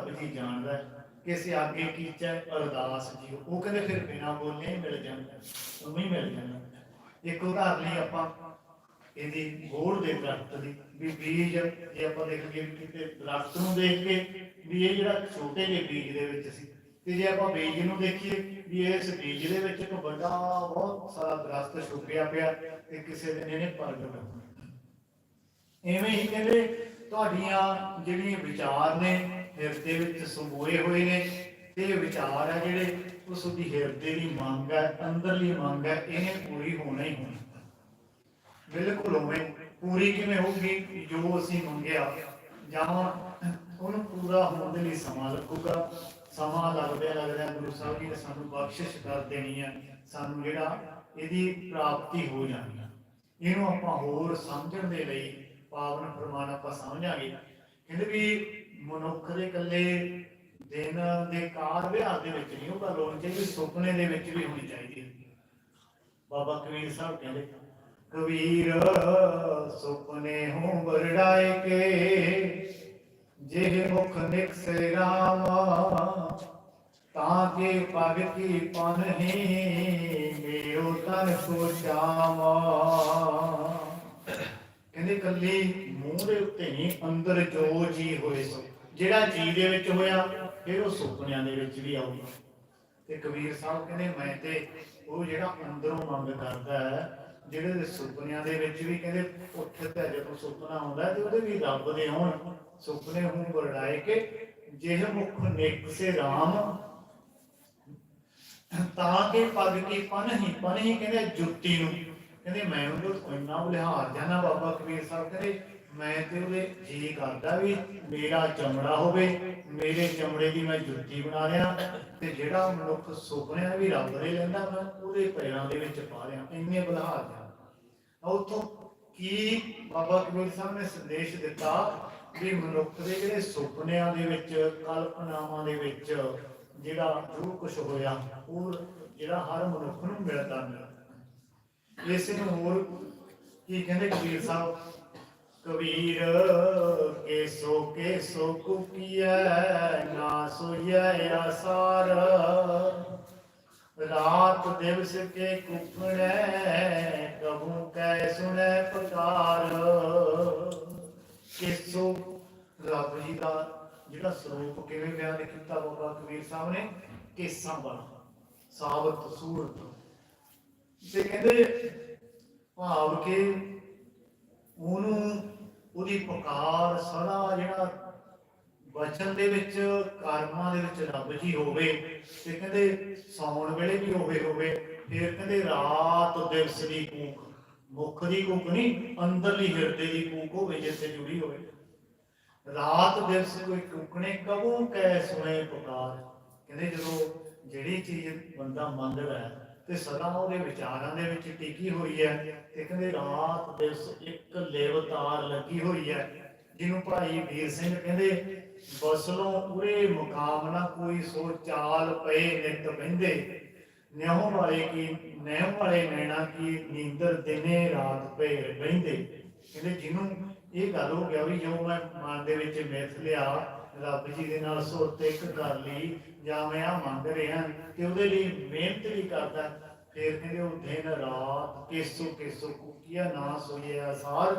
ਰੱਬ ਜੀ ਜਾਣਦਾ ਕਿਸੇ ਅੱਗੇ ਕੀਚੈ ਅਰਦਾਸ ਜੀ ਉਹ ਕਹਿੰਦੇ ਫਿਰ ਬਿਨਾ ਬੋਲੇ ਮਿਲ ਜਾਂਦਾ ਉਵੇਂ ਹੀ ਮਿਲ ਜਾਂਦਾ ਇੱਕ ਉਦਾਹਰਨ ਲਈ ਆਪਾਂ ਇਹਦੀ ਗੋੜ ਦੇ ਦਰਖਤ ਦੀ, ਵੀ ਬੀਜ ਜੇ ਆਪਾਂ ਦੇਖੀਏ ਕਿਤੇ ਦਰਖਤ ਨੂੰ ਦੇਖ ਕੇ ਵੀ ਇਹ ਜਿਹੜਾ ਛੋਟੇ ਜਿਹੇ ਬੀਜ ਦੇ ਵਿੱਚ ਸੀ, ਤੇ ਜੇ ਆਪਾਂ ਬੀਜ ਨੂੰ ਦੇਖੀਏ ਵੀ ਇਸ ਬੀਜ ਦੇ ਵਿੱਚ ਇੱਕ ਵੱਡਾ ਬਹੁਤ ਸਾਰਾ ਦਰਖਤ ਛੁਪਿਆ ਪਿਆ ਤੇ ਕਿਸੇ ਦਿਨ ਇਹਨੇ ਪ੍ਰਗਟ ਹੋਣਾ। ਐਵੇਂ ਹੀ ਕਹਿੰਦੇ, ਤੁਹਾਡੀਆਂ ਜਿਹੜੀਆਂ ਵਿਚਾਰ ਨੇ ਹਿਰਦੇ ਵਿੱਚ ਸਮੋਏ ਹੋਏ ਨੇ। ਇਹ ਵਿਚਾਰ ਹੈ ਜਿਹੜੇ ਉਸ ਦੀ ਹਿਰਦੇ ਦੀ ਮੰਗ ਹੈ ਅੰਦਰਲੀ ਮੰਗ ਹੈ ਇਹਨੇ ਪੂਰੀ ਹੋਣਾ ਹੀ ਹੋਣੀ। ਬਿਲਕੁਲ ਉਵੇਂ ਪੂਰੀ ਕਿਵੇਂ ਹੋਊਗੀ? ਜੋ ਅਸੀਂ ਮੰਗਿਆ ਜਾਂ ਉਹਨੂੰ ਪੂਰਾ ਹੋਣ ਦੇ ਲਈ ਸਮਾਂ ਲੱਗੂਗਾ। ਸਮਾਂ ਲੱਗਦਿਆਂ ਲੱਗਦਿਆਂ ਗੁਰੂ ਸਾਹਿਬ ਜੀ ਨੇ ਸਾਨੂੰ ਬਖਸ਼ਿਸ਼ ਕਰ ਦੇਣੀ ਹੈ ਸਾਨੂੰ ਜਿਹੜਾ ਇਹਦੀ ਪ੍ਰਾਪਤੀ ਹੋ ਜਾਣੀ ਹੈ ਇਹਨੂੰ ਆਪਾਂ ਹੋਰ ਸਮਝਣ ਦੇ ਲਈ ਪਾਵਨ ਫਰਮਾਨ ਆਪਾਂ ਸਮਝਾਂਗੇ। ਕਹਿੰਦੇ ਵੀ ਮਨੁੱਖ ਦੇ ਇਕੱਲੇ ਦਿਨ ਦੇ ਕਾਰ ਵਿਹਾਰ ਦੇ ਵਿੱਚ ਨਹੀਂ, ਉਹ ਗੱਲ ਹੋਣੀ ਚਾਹੀਦੀ ਸੁਪਨੇ ਦੇ ਵਿੱਚ ਵੀ ਹੋਣੀ ਚਾਹੀਦੀ ਬਾਬਾ ਕਬੀਰ ਸਾਹਿਬ ਕਹਿੰਦੇ, ਕਬੀਰ, ਸੁਪਨੇ ਹੂੰ ਬਰੜਾਏ ਕੇ, ਜਿਹ ਮੁਖ ਨਿਕਸੇ ਰਾਮਾ ਤਾਂ ਕੇ ਪਗ ਪਨਹੀ ਮੇਰੋ ਤਨ ਕੋ ਕਹਿੰਦੇ, ਕੱਲੀ ਮੂੰਹ ਦੇ ਉੱਤੇ ਨਹੀਂ, ਅੰਦਰ ਜੋ ਜੀ ਹੋਏ ਸੋ। ਜਿਹੜਾ ਜੀ ਦੇ ਵਿੱਚ ਹੋਇਆ, ਫਿਰ ਉਹ ਸੁਪਨਿਆਂ ਦੇ ਵਿੱਚ ਵੀ ਆਉਂਦਾ ਤੇ ਕਬੀਰ ਸਾਹਿਬ ਕਹਿੰਦੇ, ਮੈਂ ਤੇ ਉਹ ਜਿਹੜਾ ਅੰਦਰੋਂ ਮੰਗ ਕਰਦਾ ਹੈ, ਜਿਹੜੇ ਦੇ ਸੁਪਨਿਆਂ ਦੇ ਵਿੱਚ ਵੀ ਕਹਿੰਦੇ, ਉੱਠ ਜਦੋਂ ਸੁਪਨਾ ਆਉਂਦਾ ਤੇ ਉਹਦੇ ਵੀ ਰੱਬ ਦੇ ਹੋਣ। ਸੁਪਨੇ ਹੂੰ ਵਰੜਾਏ ਕਿ ਜਿਹ ਮੁਖ ਨੇਕ ਸੇ ਰਾਮ, ਤਾਂ ਕਿ ਪਗ ਕੀ ਪਨਹੀ ਪਨਹੀ ਕਹਿੰਦੇ ਜੁੱਤੀ ਨੂੰ। ਕਹਿੰਦੇ, ਮੈਂ ਉਹਦੇ ਇੰਨਾ ਲਿਹਾਰ ਜਾਣਾ ਬਾਬਾ ਕਬੀਰ ਸਾਹਿਬ ਕਹਿੰਦੇ ਮੈਂ ਤੇ ਉਹਦੇ ਜੀ ਕਰਦਾ ਵੀ ਮੇਰਾ ਚਮੜਾ ਹੋਵੇ, ਮੇਰੇ ਚਮੜੇ ਦੀ ਮੈਂ ਜੁੱਤੀ ਬਣਾ ਰਿਆ ਤੇ ਜਿਹੜਾ ਮਨੁੱਖ ਸੁਪਨਿਆਂ ਵੀ ਰੱਬ ਦੇ ਲੈਂਦਾ ਮੈਂ ਉਹਦੇ ਪੈਰਾਂ ਦੇ ਵਿੱਚ ਪਾ ਰਿਆ ਇੰਨੇ ਬਲਹਾਰ ਜਾ ਉਥੋਂ ਕੀ ਬਾਬਾ ਕਬੀਰ ਸਾਹਿਬ ਨੇ ਸੰਦੇਸ਼ ਦਿੱਤਾ ਵੀ ਮਨੁੱਖ ਦੇ ਜਿਹੜੇ ਸੁਪਨਿਆਂ ਦੇ ਵਿੱਚ, ਕਲਪਨਾਵਾਂ ਦੇ ਵਿੱਚ ਜਿਹੜਾ ਜੋ ਕੁਝ ਹੋਇਆ, ਉਹ ਜਿਹੜਾ ਹਰ ਮਨੁੱਖ ਨੂੰ ਮਿਲਦਾ ਮਿਲਦਾ ਇਸ ਨੂੰ ਹੋਰ ਕੀ ਕਹਿੰਦੇ ਕਬੀਰ ਸਾਹਿਬ? ਕਬੀਰ, ਕੇਸੋ ਸੋ ਕੇ ਨਾ ਸੋਈਐ ਆਸਾਰ। ਰਾਤ ਦਿਵਸ ਕੇ ਕੁਪਣੈ ਕਬੂ ਕੈ ਸੁਣੈ ਪੁਕਾਰ ਕਿਸੋ, ਰੱਬ ਜੀ ਦਾ ਜਿਹੜਾ ਸਰੂਪ ਕਿਵੇਂ ਬਿਆਨ ਕੀਤਾ ਬਾਬਾ ਕਬੀਰ ਸਾਹਿਬ ਨੇ? ਕੇਸਾਂ ਵਾਲਾ, ਸਾਬਤ ਸੂਰਤ ਤੇ ਕਹਿੰਦੇ, ਭਾਵ ਕਿ ਉਹਨੂੰ ਉਹਦੀ ਪੁਕਾਰ ਸਦਾ ਜਿਹੜਾ ਬਚਨ ਦੇ ਵਿੱਚ, ਕਰਮਾਂ ਦੇ ਵਿੱਚ ਰੱਬ ਜੀ ਹੋਵੇ ਤੇ ਕਹਿੰਦੇ ਸੌਣ ਵੇਲੇ ਵੀ ਹੋਵੇ ਹੋਵੇ, ਫਿਰ ਕਹਿੰਦੇ ਰਾਤ ਦਿਵਸ ਦੀ ਕੂਕ ਮੁਖ ਦੀ ਕੂਕ ਨਹੀਂ, ਅੰਦਰਲੀ ਹਿਰਦੇ ਦੀ ਕੂਕ ਹੋਵੇ ਜਿੱਥੇ ਜੁੜੀ ਹੋਵੇ। ਰਾਤ ਦਿਵਸ ਕੋਈ ਕੁਕਣੇ ਕਬੂ ਕੈ ਸੁਣੇ ਪੁਕਾਰ। ਕਹਿੰਦੇ ਜਦੋਂ ਜਿਹੜੀ ਚੀਜ਼ ਬੰਦਾ ਮੰਗਦਾ ਹੈ ਤੇ ਸਦਾ ਉਹਦੇ ਵਿਚਾਰਾਂ ਦੇ ਵਿੱਚ ਟਿਕੀ ਹੋਈ ਹੈ ਤੇ ਕਹਿੰਦੇ ਰਾਤ ਦਿਵਸ ਇੱਕ ਲੇਵਤਾਰ ਲੱਗੀ ਹੋਈ ਹੈ, ਜਿਹਨੂੰ ਭਾਈ ਵੀਰ ਸਿੰਘ ਕਹਿੰਦੇ, ਬਸਲੋਂ ਪੂਰੇ ਮੁਕਾਮ ਨਾ ਕੋਈ ਸੋ ਚਾਲ ਪਏ ਨਿਤ ਬਹਿੰਦੇ। ਨਿਉ ਵਾਲੇ ਕੀ, ਨਿਉ ਵਾਲੇ ਨੈਣਾ ਕੀ ਨੀਂਦਰ ਦਿਨੇ ਰਾਤ ਪਏ ਬਹਿੰਦੇ। ਕਹਿੰਦੇ, ਜਿਹਨੂੰ ਇਹ ਗੱਲ ਹੋ ਗਿਆ ਵੀ ਜੋ ਮੈਂ ਮਨ ਦੇ ਵਿੱਚ ਮਿਥ ਲਿਆ, ਰੱਬ ਜੀ ਦੇ ਨਾਲ ਸੁਰਤ ਇੱਕ ਕਰ ਲਈ ਜਾਂ ਮੈਂ ਆ ਮੰਗ ਰਿਹਾ ਤੇ ਉਹਦੇ ਲਈ ਮਿਹਨਤ ਵੀ ਕਰਦਾ, ਫਿਰ ਕਹਿੰਦੇ ਉਹ ਦਿਨ ਰਾਤ ਕੇਸੋ ਕੇਸੋ ਕੁਕੀਆ ਨਾ ਸੋਈਆ ਸਾਰ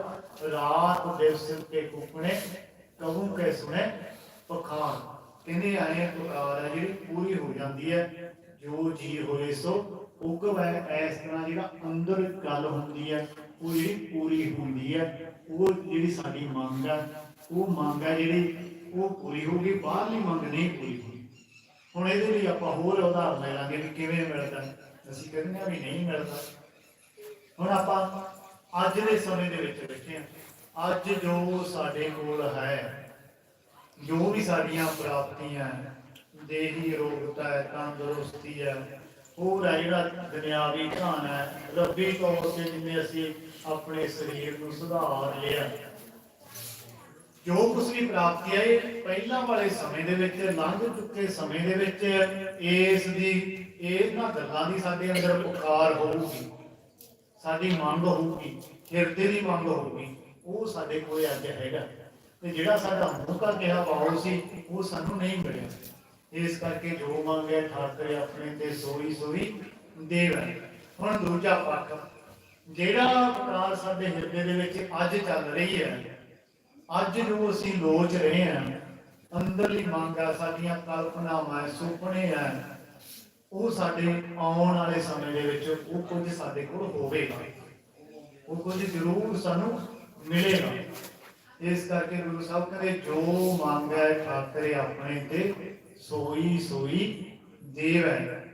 ਰਾਤ ਦਿਵਸ ਕੇ ਕੁਪਣੇ ਕਬੂ ਕੈ ਸੁਣੇ ਪਖਾਨ ਕਹਿੰਦੇ ਆਏ ਪੁਕਾਰ ਜਿਹੜੀ ਪੂਰੀ ਹੋ ਜਾਂਦੀ ਹੈ, ਜੋ ਜੀ ਹੋਏ ਸੋ ਹੁਕਮ ਹੈ ਇਸ ਤਰ੍ਹਾਂ ਜਿਹੜਾ ਅੰਦਰ ਗੱਲ ਹੁੰਦੀ ਹੈ ਉਹ ਜਿਹੜੀ ਪੂਰੀ ਹੁੰਦੀ ਹੈ, ਉਹ ਜਿਹੜੀ ਸਾਡੀ ਮੰਗ ਹੈ ਉਹ ਮੰਗ ਹੈ ਜਿਹੜੀ ਉਹ ਪੂਰੀ ਹੋ ਗਈ ਬਾਹਰਲੀ ਮੰਗ ਨਹੀਂ ਪੂਰੀ ਹੁਣ ਇਹਦੇ ਲਈ ਆਪਾਂ ਹੋਰ ਉਦਾਹਰਨ ਲੈ ਲਾਂਗੇ ਵੀ ਕਿਵੇਂ ਮਿਲਦਾ ਅਸੀਂ ਕਹਿੰਦੇ ਹਾਂ ਵੀ ਨਹੀਂ ਮਿਲਦਾ। ਹੁਣ ਆਪਾਂ ਅੱਜ ਦੇ ਸਮੇਂ ਦੇ ਵਿੱਚ ਬੈਠੇ ਹਾਂ ਅੱਜ ਜੋ ਸਾਡੇ ਕੋਲ ਹੈ, ਜੋ ਵੀ ਸਾਡੀਆਂ ਪ੍ਰਾਪਤੀਆਂ ਹੈ, ਦੇਹੀ ਰੋਗਤਾ ਹੈ, ਤੰਦਰੁਸਤੀ ਹੈ, ਹੋਰ ਹੈ ਜਿਹੜਾ ਦੁਨਿਆਵੀ ਧਨ ਹੈ, ਰੱਬੀ ਤੌਰ ਤੇ ਜਿੰਨੇ ਅਸੀਂ ਆਪਣੇ ਸਰੀਰ ਨੂੰ ਸੁਧਾਰ ਲਿਆ ਜੋ ਕੁਝ ਵੀ ਪ੍ਰਾਪਤੀ ਹੈ, ਇਹ ਪਹਿਲਾਂ ਵਾਲੇ ਸਮੇਂ ਦੇ ਵਿੱਚ, ਲੰਘ ਚੁੱਕੇ ਸਮੇਂ ਦੇ ਵਿੱਚ, ਇਸ ਦੀ, ਇਹਨਾਂ ਗੱਲਾਂ ਦੀ ਸਾਡੇ ਅੰਦਰ ਪੁਕਾਰ ਹੋਊਗੀ। ਸਾਡੀ ਮੰਗ ਹੋਊਗੀ, ਹਿਰਦੇ ਦੀ ਮੰਗ ਹੋਊਗੀ, ਉਹ ਸਾਡੇ ਕੋਲੇ ਅੱਜ ਹੈਗਾ। ਤੇ ਜਿਹੜਾ ਸਾਡਾ ਮੂੰਹ ਕਿਹਾ ਵਾਉ ਸੀ, ਉਹ ਸਾਨੂੰ ਨਹੀਂ ਮਿਲਿਆ। ਇਸ ਕਰਕੇ ਜੋ ਮੰਗਿਆ ਠਾਕਰੇ ਆਪਣੇ ਤੇ ਸੋਈ ਸੋਈ ਦੇਵੈ ਹੁਣ ਦੂਜਾ ਪੱਖ, ਜਿਹੜਾ ਪ੍ਰਕਾਰ ਸਾਡੇ ਹਿਰਦੇ ਦੇ ਵਿੱਚ ਅੱਜ ਚੱਲ ਰਹੀ ਹੈ ਅੱਜ ਜੋ ਅਸੀਂ ਲੋਚ ਰਹੇ ਹਾਂ। ਅੰਦਰਲੀ ਮੰਗ ਸਾਡੀਆਂ ਕਲਪਨਾਵਾਂ ਸੁਪਨੇ ਆ ਉਹ ਸਾਡੇ ਆਉਣ ਵਾਲੇ ਸਮੇਂ ਦੇ ਵਿੱਚ ਉਹ ਕੁਝ ਸਾਡੇ ਕੋਲ ਹੋਵੇਗਾ। ਉਹ ਕੁਝ ਜ਼ਰੂਰ ਸਾਨੂੰ ਮਿਲੇਗਾ। ਇਸ ਕਰਕੇ ਗੁਰੂ ਸਾਹਿਬ ਕਹਿੰਦੇ, ਜੋ ਮੰਗੈ ਠਾਕਰੇ ਆਪਣੇ ਤੇ, ਸੋਈ ਸੋਈ ਦੇਵ। ਹੈ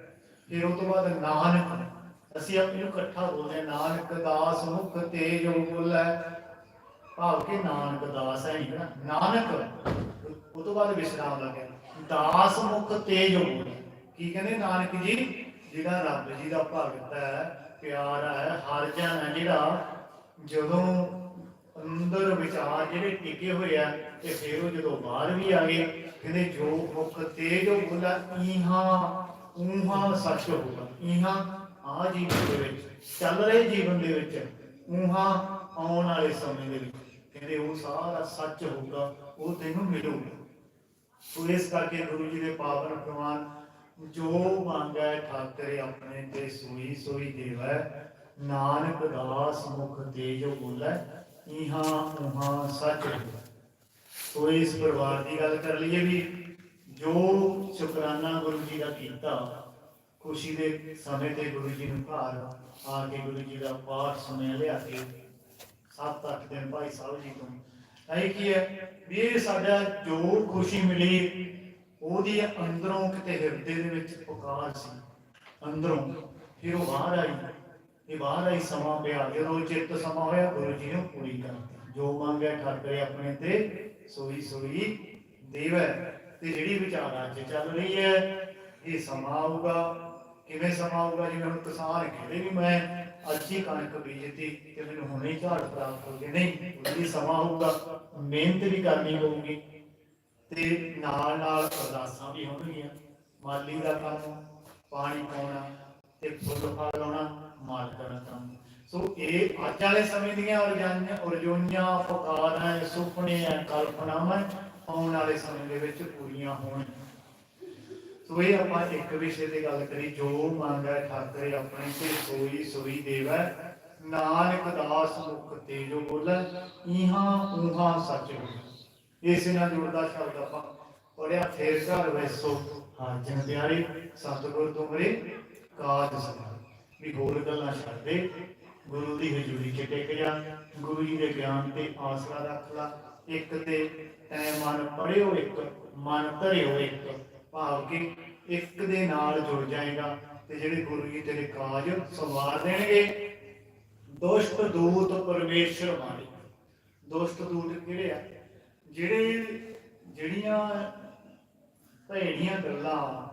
ਫਿਰ ਉਹ ਤੋਂ ਬਾਅਦ ਨਾਨਕ, ਅਸੀਂ ਆਪ ਇਹਨੂੰ ਇਕੱਠਾ ਬੋਲਦੇ ਨਾਨਕ ਦਾਸ ਮੁਖ ਤੇ ਬੋਲੇ ਭਾਵ ਕਿ ਨਾਨਕ ਦਾਸ ਹੈ ਨਹੀਂ ਨਾ? ਨਾਨਕ ਉਹ ਤੋਂ ਬਾਅਦ ਵਿਸ਼ਰਾਮ ਲੱਗਿਆ ਦਾਸ ਮੁਖ ਤੇ ਜੋ ਕੀ ਕਹਿੰਦੇ ਨਾਨਕ ਜੀ? ਜਿਹੜਾ ਰੱਬ ਜੀ ਦਾ ਭਗਤ ਹੈ, ਪਿਆਰਾ ਹੈ, ਹਰ ਜਨ ਹੈ ਜਿਹੜਾ, ਜਦੋਂ ਅੰਦਰ ਵਿਚਾਰ ਜਿਹੜੇ ਟਿਕੇ ਹੋਏ ਆ, ਤੇ ਫਿਰ ਉਹ ਜਦੋਂ ਬਾਹਰ ਵੀ ਆ ਗਏ, ਕਹਿੰਦੇ ਜੋ ਮੁਖ ਤੇਜ਼ ਜੋ ਬੋਲਾ ਇਹਾਂ ਉਹਾਂ ਸੱਚ ਹੋਊਗਾ। ਇਹਾਂ ਆ ਜੀਵਨ ਦੇ ਵਿੱਚ, ਚੱਲ ਰਹੇ ਜੀਵਨ ਦੇ ਵਿੱਚ ਉਹਾਂ ਆਉਣ ਵਾਲੇ ਸਮੇਂ ਦੇ ਵਿੱਚ। ਕਹਿੰਦੇ ਉਹ ਸਾਰਾ ਸੱਚ ਹੋਊਗਾ, ਉਹ ਤੈਨੂੰ ਮਿਲੂਗਾ। ਸੋ ਇਸ ਕਰਕੇ ਗੁਰੂ ਜੀ ਦੇ ਪਾਵਨ ਪ੍ਰਮਾਨ ਜੋ ਮੰਗੈ ਠਾਕਰੇ ਆਪਣੇ ਤੇ ਸੋਈ ਸੋਈ ਦੇਵੈ, ਨਾਨਕ ਦਾਸ ਮੁਖ ਤੇ ਬੋਲੇ, ਇਹਾਂ ਉਹਾਂ ਸੱਚ ਹੋਵੇ ਸੋ ਇਸ ਪਰਿਵਾਰ ਦੀ ਗੱਲ ਕਰ ਲਈਏ ਵੀ, ਜੋ ਸ਼ੁਕਰਾਨਾ ਗੁਰੂ ਜੀ ਦਾ ਕੀਤਾ, ਖੁਸ਼ੀ ਦੇ ਸਮੇਂ ਤੇ ਗੁਰੂ ਜੀ ਨੂੰ ਘਰ ਆ ਕੇ ਗੁਰੂ ਜੀ ਦਾ ਪਾਠ ਸੁਣਿਆ, ਲਿਆ ਕੇ ਸੱਤ ਅੱਠ ਦਿਨ ਭਾਈ ਸਾਹਿਬ ਜੀ ਤੋਂ ਇਹ ਕੀ ਹੈ ਵੀ ਇਹ ਸਾਡਾ ਜੋ ਖੁਸ਼ੀ ਮਿਲੀ, ਉਹਦੀ ਅੰਦਰੋਂ ਕਿਤੇ ਹਿਰਦੇ ਦੇ ਵਿੱਚ ਪੁਕਾਰ ਸੀ। ਅੰਦਰੋਂ ਫਿਰ ਉਹ ਬਾਹਰ ਆਈ। ਇਹ ਬਾਹਰ ਆਈ ਸਮਾਂ ਪਿਆ ਜਦੋਂ ਚਿੱਤ ਸਮਾਂ ਹੋਇਆ, ਗੁਰੂ ਜੀ ਨੇ ਪੂਰੀ ਕਰਤੀ। ਜੋ ਮੰਗਿਆ ਠਾਕਰੇ ਆਪਣੇ ਤੇ, ਸੋਈ ਸੋਈ ਦੇਵੈ। ਤੇ ਜਿਹੜੀ ਵਿਚਾਰਾਂ 'ਚ ਚੱਲ ਰਹੀ ਹੈ, ਇਹ ਸਮਾਂ ਆਊਗਾ। ਕਿਵੇਂ ਸਮਾਂ ਆਊਗਾ? ਜਿਵੇਂ ਹੁਣ ਕਿਸਾਨ ਕਹਿੰਦੇ ਵੀ ਮੈਂ ਅੱਜ ਹੀ ਕਣਕ ਬੀਜਤੀ ਤੇ ਮੈਨੂੰ ਹੁਣੇ ਹੀ ਝਾੜ ਪ੍ਰਾਪਤ ਹੋ ਗਏ। ਨਹੀਂ ਉਹਦੀ ਸਮਾਂ ਹੋਊਗਾ ਮਿਹਨਤ ਵੀ ਕਰਨੀ ਪਊਗੀ। ਤੇ ਨਾਲ ਨਾਲ ਅਰਦਾਸਾਂ ਵੀ ਹੋਣਗੀਆਂ। ਮਾਲੀ ਦਾ ਕੰਮ, ਪਾਣੀ ਪਾਉਣਾ ਤੇ ਫੁੱਲ ਫਲ ਲਾਉਣਾ, ਮਾਲਕਾਂ ਦਾ ਕੰਮ। ਸੋ ਇਹ ਅੱਜ ਵਾਲੇ ਸਮੇਂ ਦੀਆਂ ਉਰਜਾਈਆਂ ਉਰਜੋਈਆਂ ਫਕਾਰਾਂ ਸੁਪਨੇ, ਕਲਪਨਾਵਾਂ ਆਉਣ ਵਾਲੇ ਸਮੇਂ ਦੇ ਵਿੱਚ ਪੂਰੀਆਂ ਹੋਣਗੀਆਂ ਸੋ ਇਹ ਆਪਾਂ ਇੱਕ ਵਿਸ਼ੇ ਤੇ ਗੱਲ ਕਰੀ, ਜੋ ਮੰਗੈ ਠਾਕਰੇ ਆਪਣੇ ਤੇ ਸੋਈ ਸੋਈ ਦੇਵੈ ਨਾਨਕ ਦਾਸ ਮੁਖ ਤੇ ਬੋਲੇ ਇਹਾਂ ਉਹਾਂ ਸੱਚ ਹੋਵੇ ਇਸ ਨਾਲ ਜੁੜਦਾ ਸ਼ਬਦ ਆਪਾਂ ਪੜਿਆ ਫੇਰ ਘਰ ਵੈਸੋ। ਹਾਂ ਜਨ ਪਿਆਰੇ, ਸਤਿਗੁਰ ਤੁਮਰੇ, ਕਾਜ ਸਮਾਂ ਵੀ ਹੋਰ ਗੱਲਾਂ ਛੱਡ ਦੇ। ਗੁਰੂ ਦੀ ਹਜ਼ੂਰੀ 'ਚ ਟਿਕ ਜਾ, ਗੁਰੂ ਜੀ ਦੇ ਗਿਆਨ ਤੇ ਆਸਰਾ ਰੱਖ ਲਾ। ਇੱਕ ਤੇ ਤੈ ਮਨ ਪੜਿਓ ਇੱਕ, ਮਨ ਧਰਿਓ ਇੱਕ। ਭਾਵ ਕਿ ਇੱਕ ਦੇ ਨਾਲ ਜੁੜ ਜਾਏਗਾ ਤੇ ਜਿਹੜੇ ਗੁਰੂ ਜੀ ਤੇਰੇ ਕਾਜ ਸੰਵਾਰ ਦੇਣਗੇ। ਦੁਸ਼ਟ ਦੂਤ ਪਰਮੇਸ਼ਰ ਮਾਰੇ ਦੁਸ਼ਟ ਦੂਤ ਕਿਹੜੇ ਆ? ਜਿਹੜੇ ਜਿਹੜੀਆਂ ਭੈੜੀਆਂ ਗੱਲਾਂ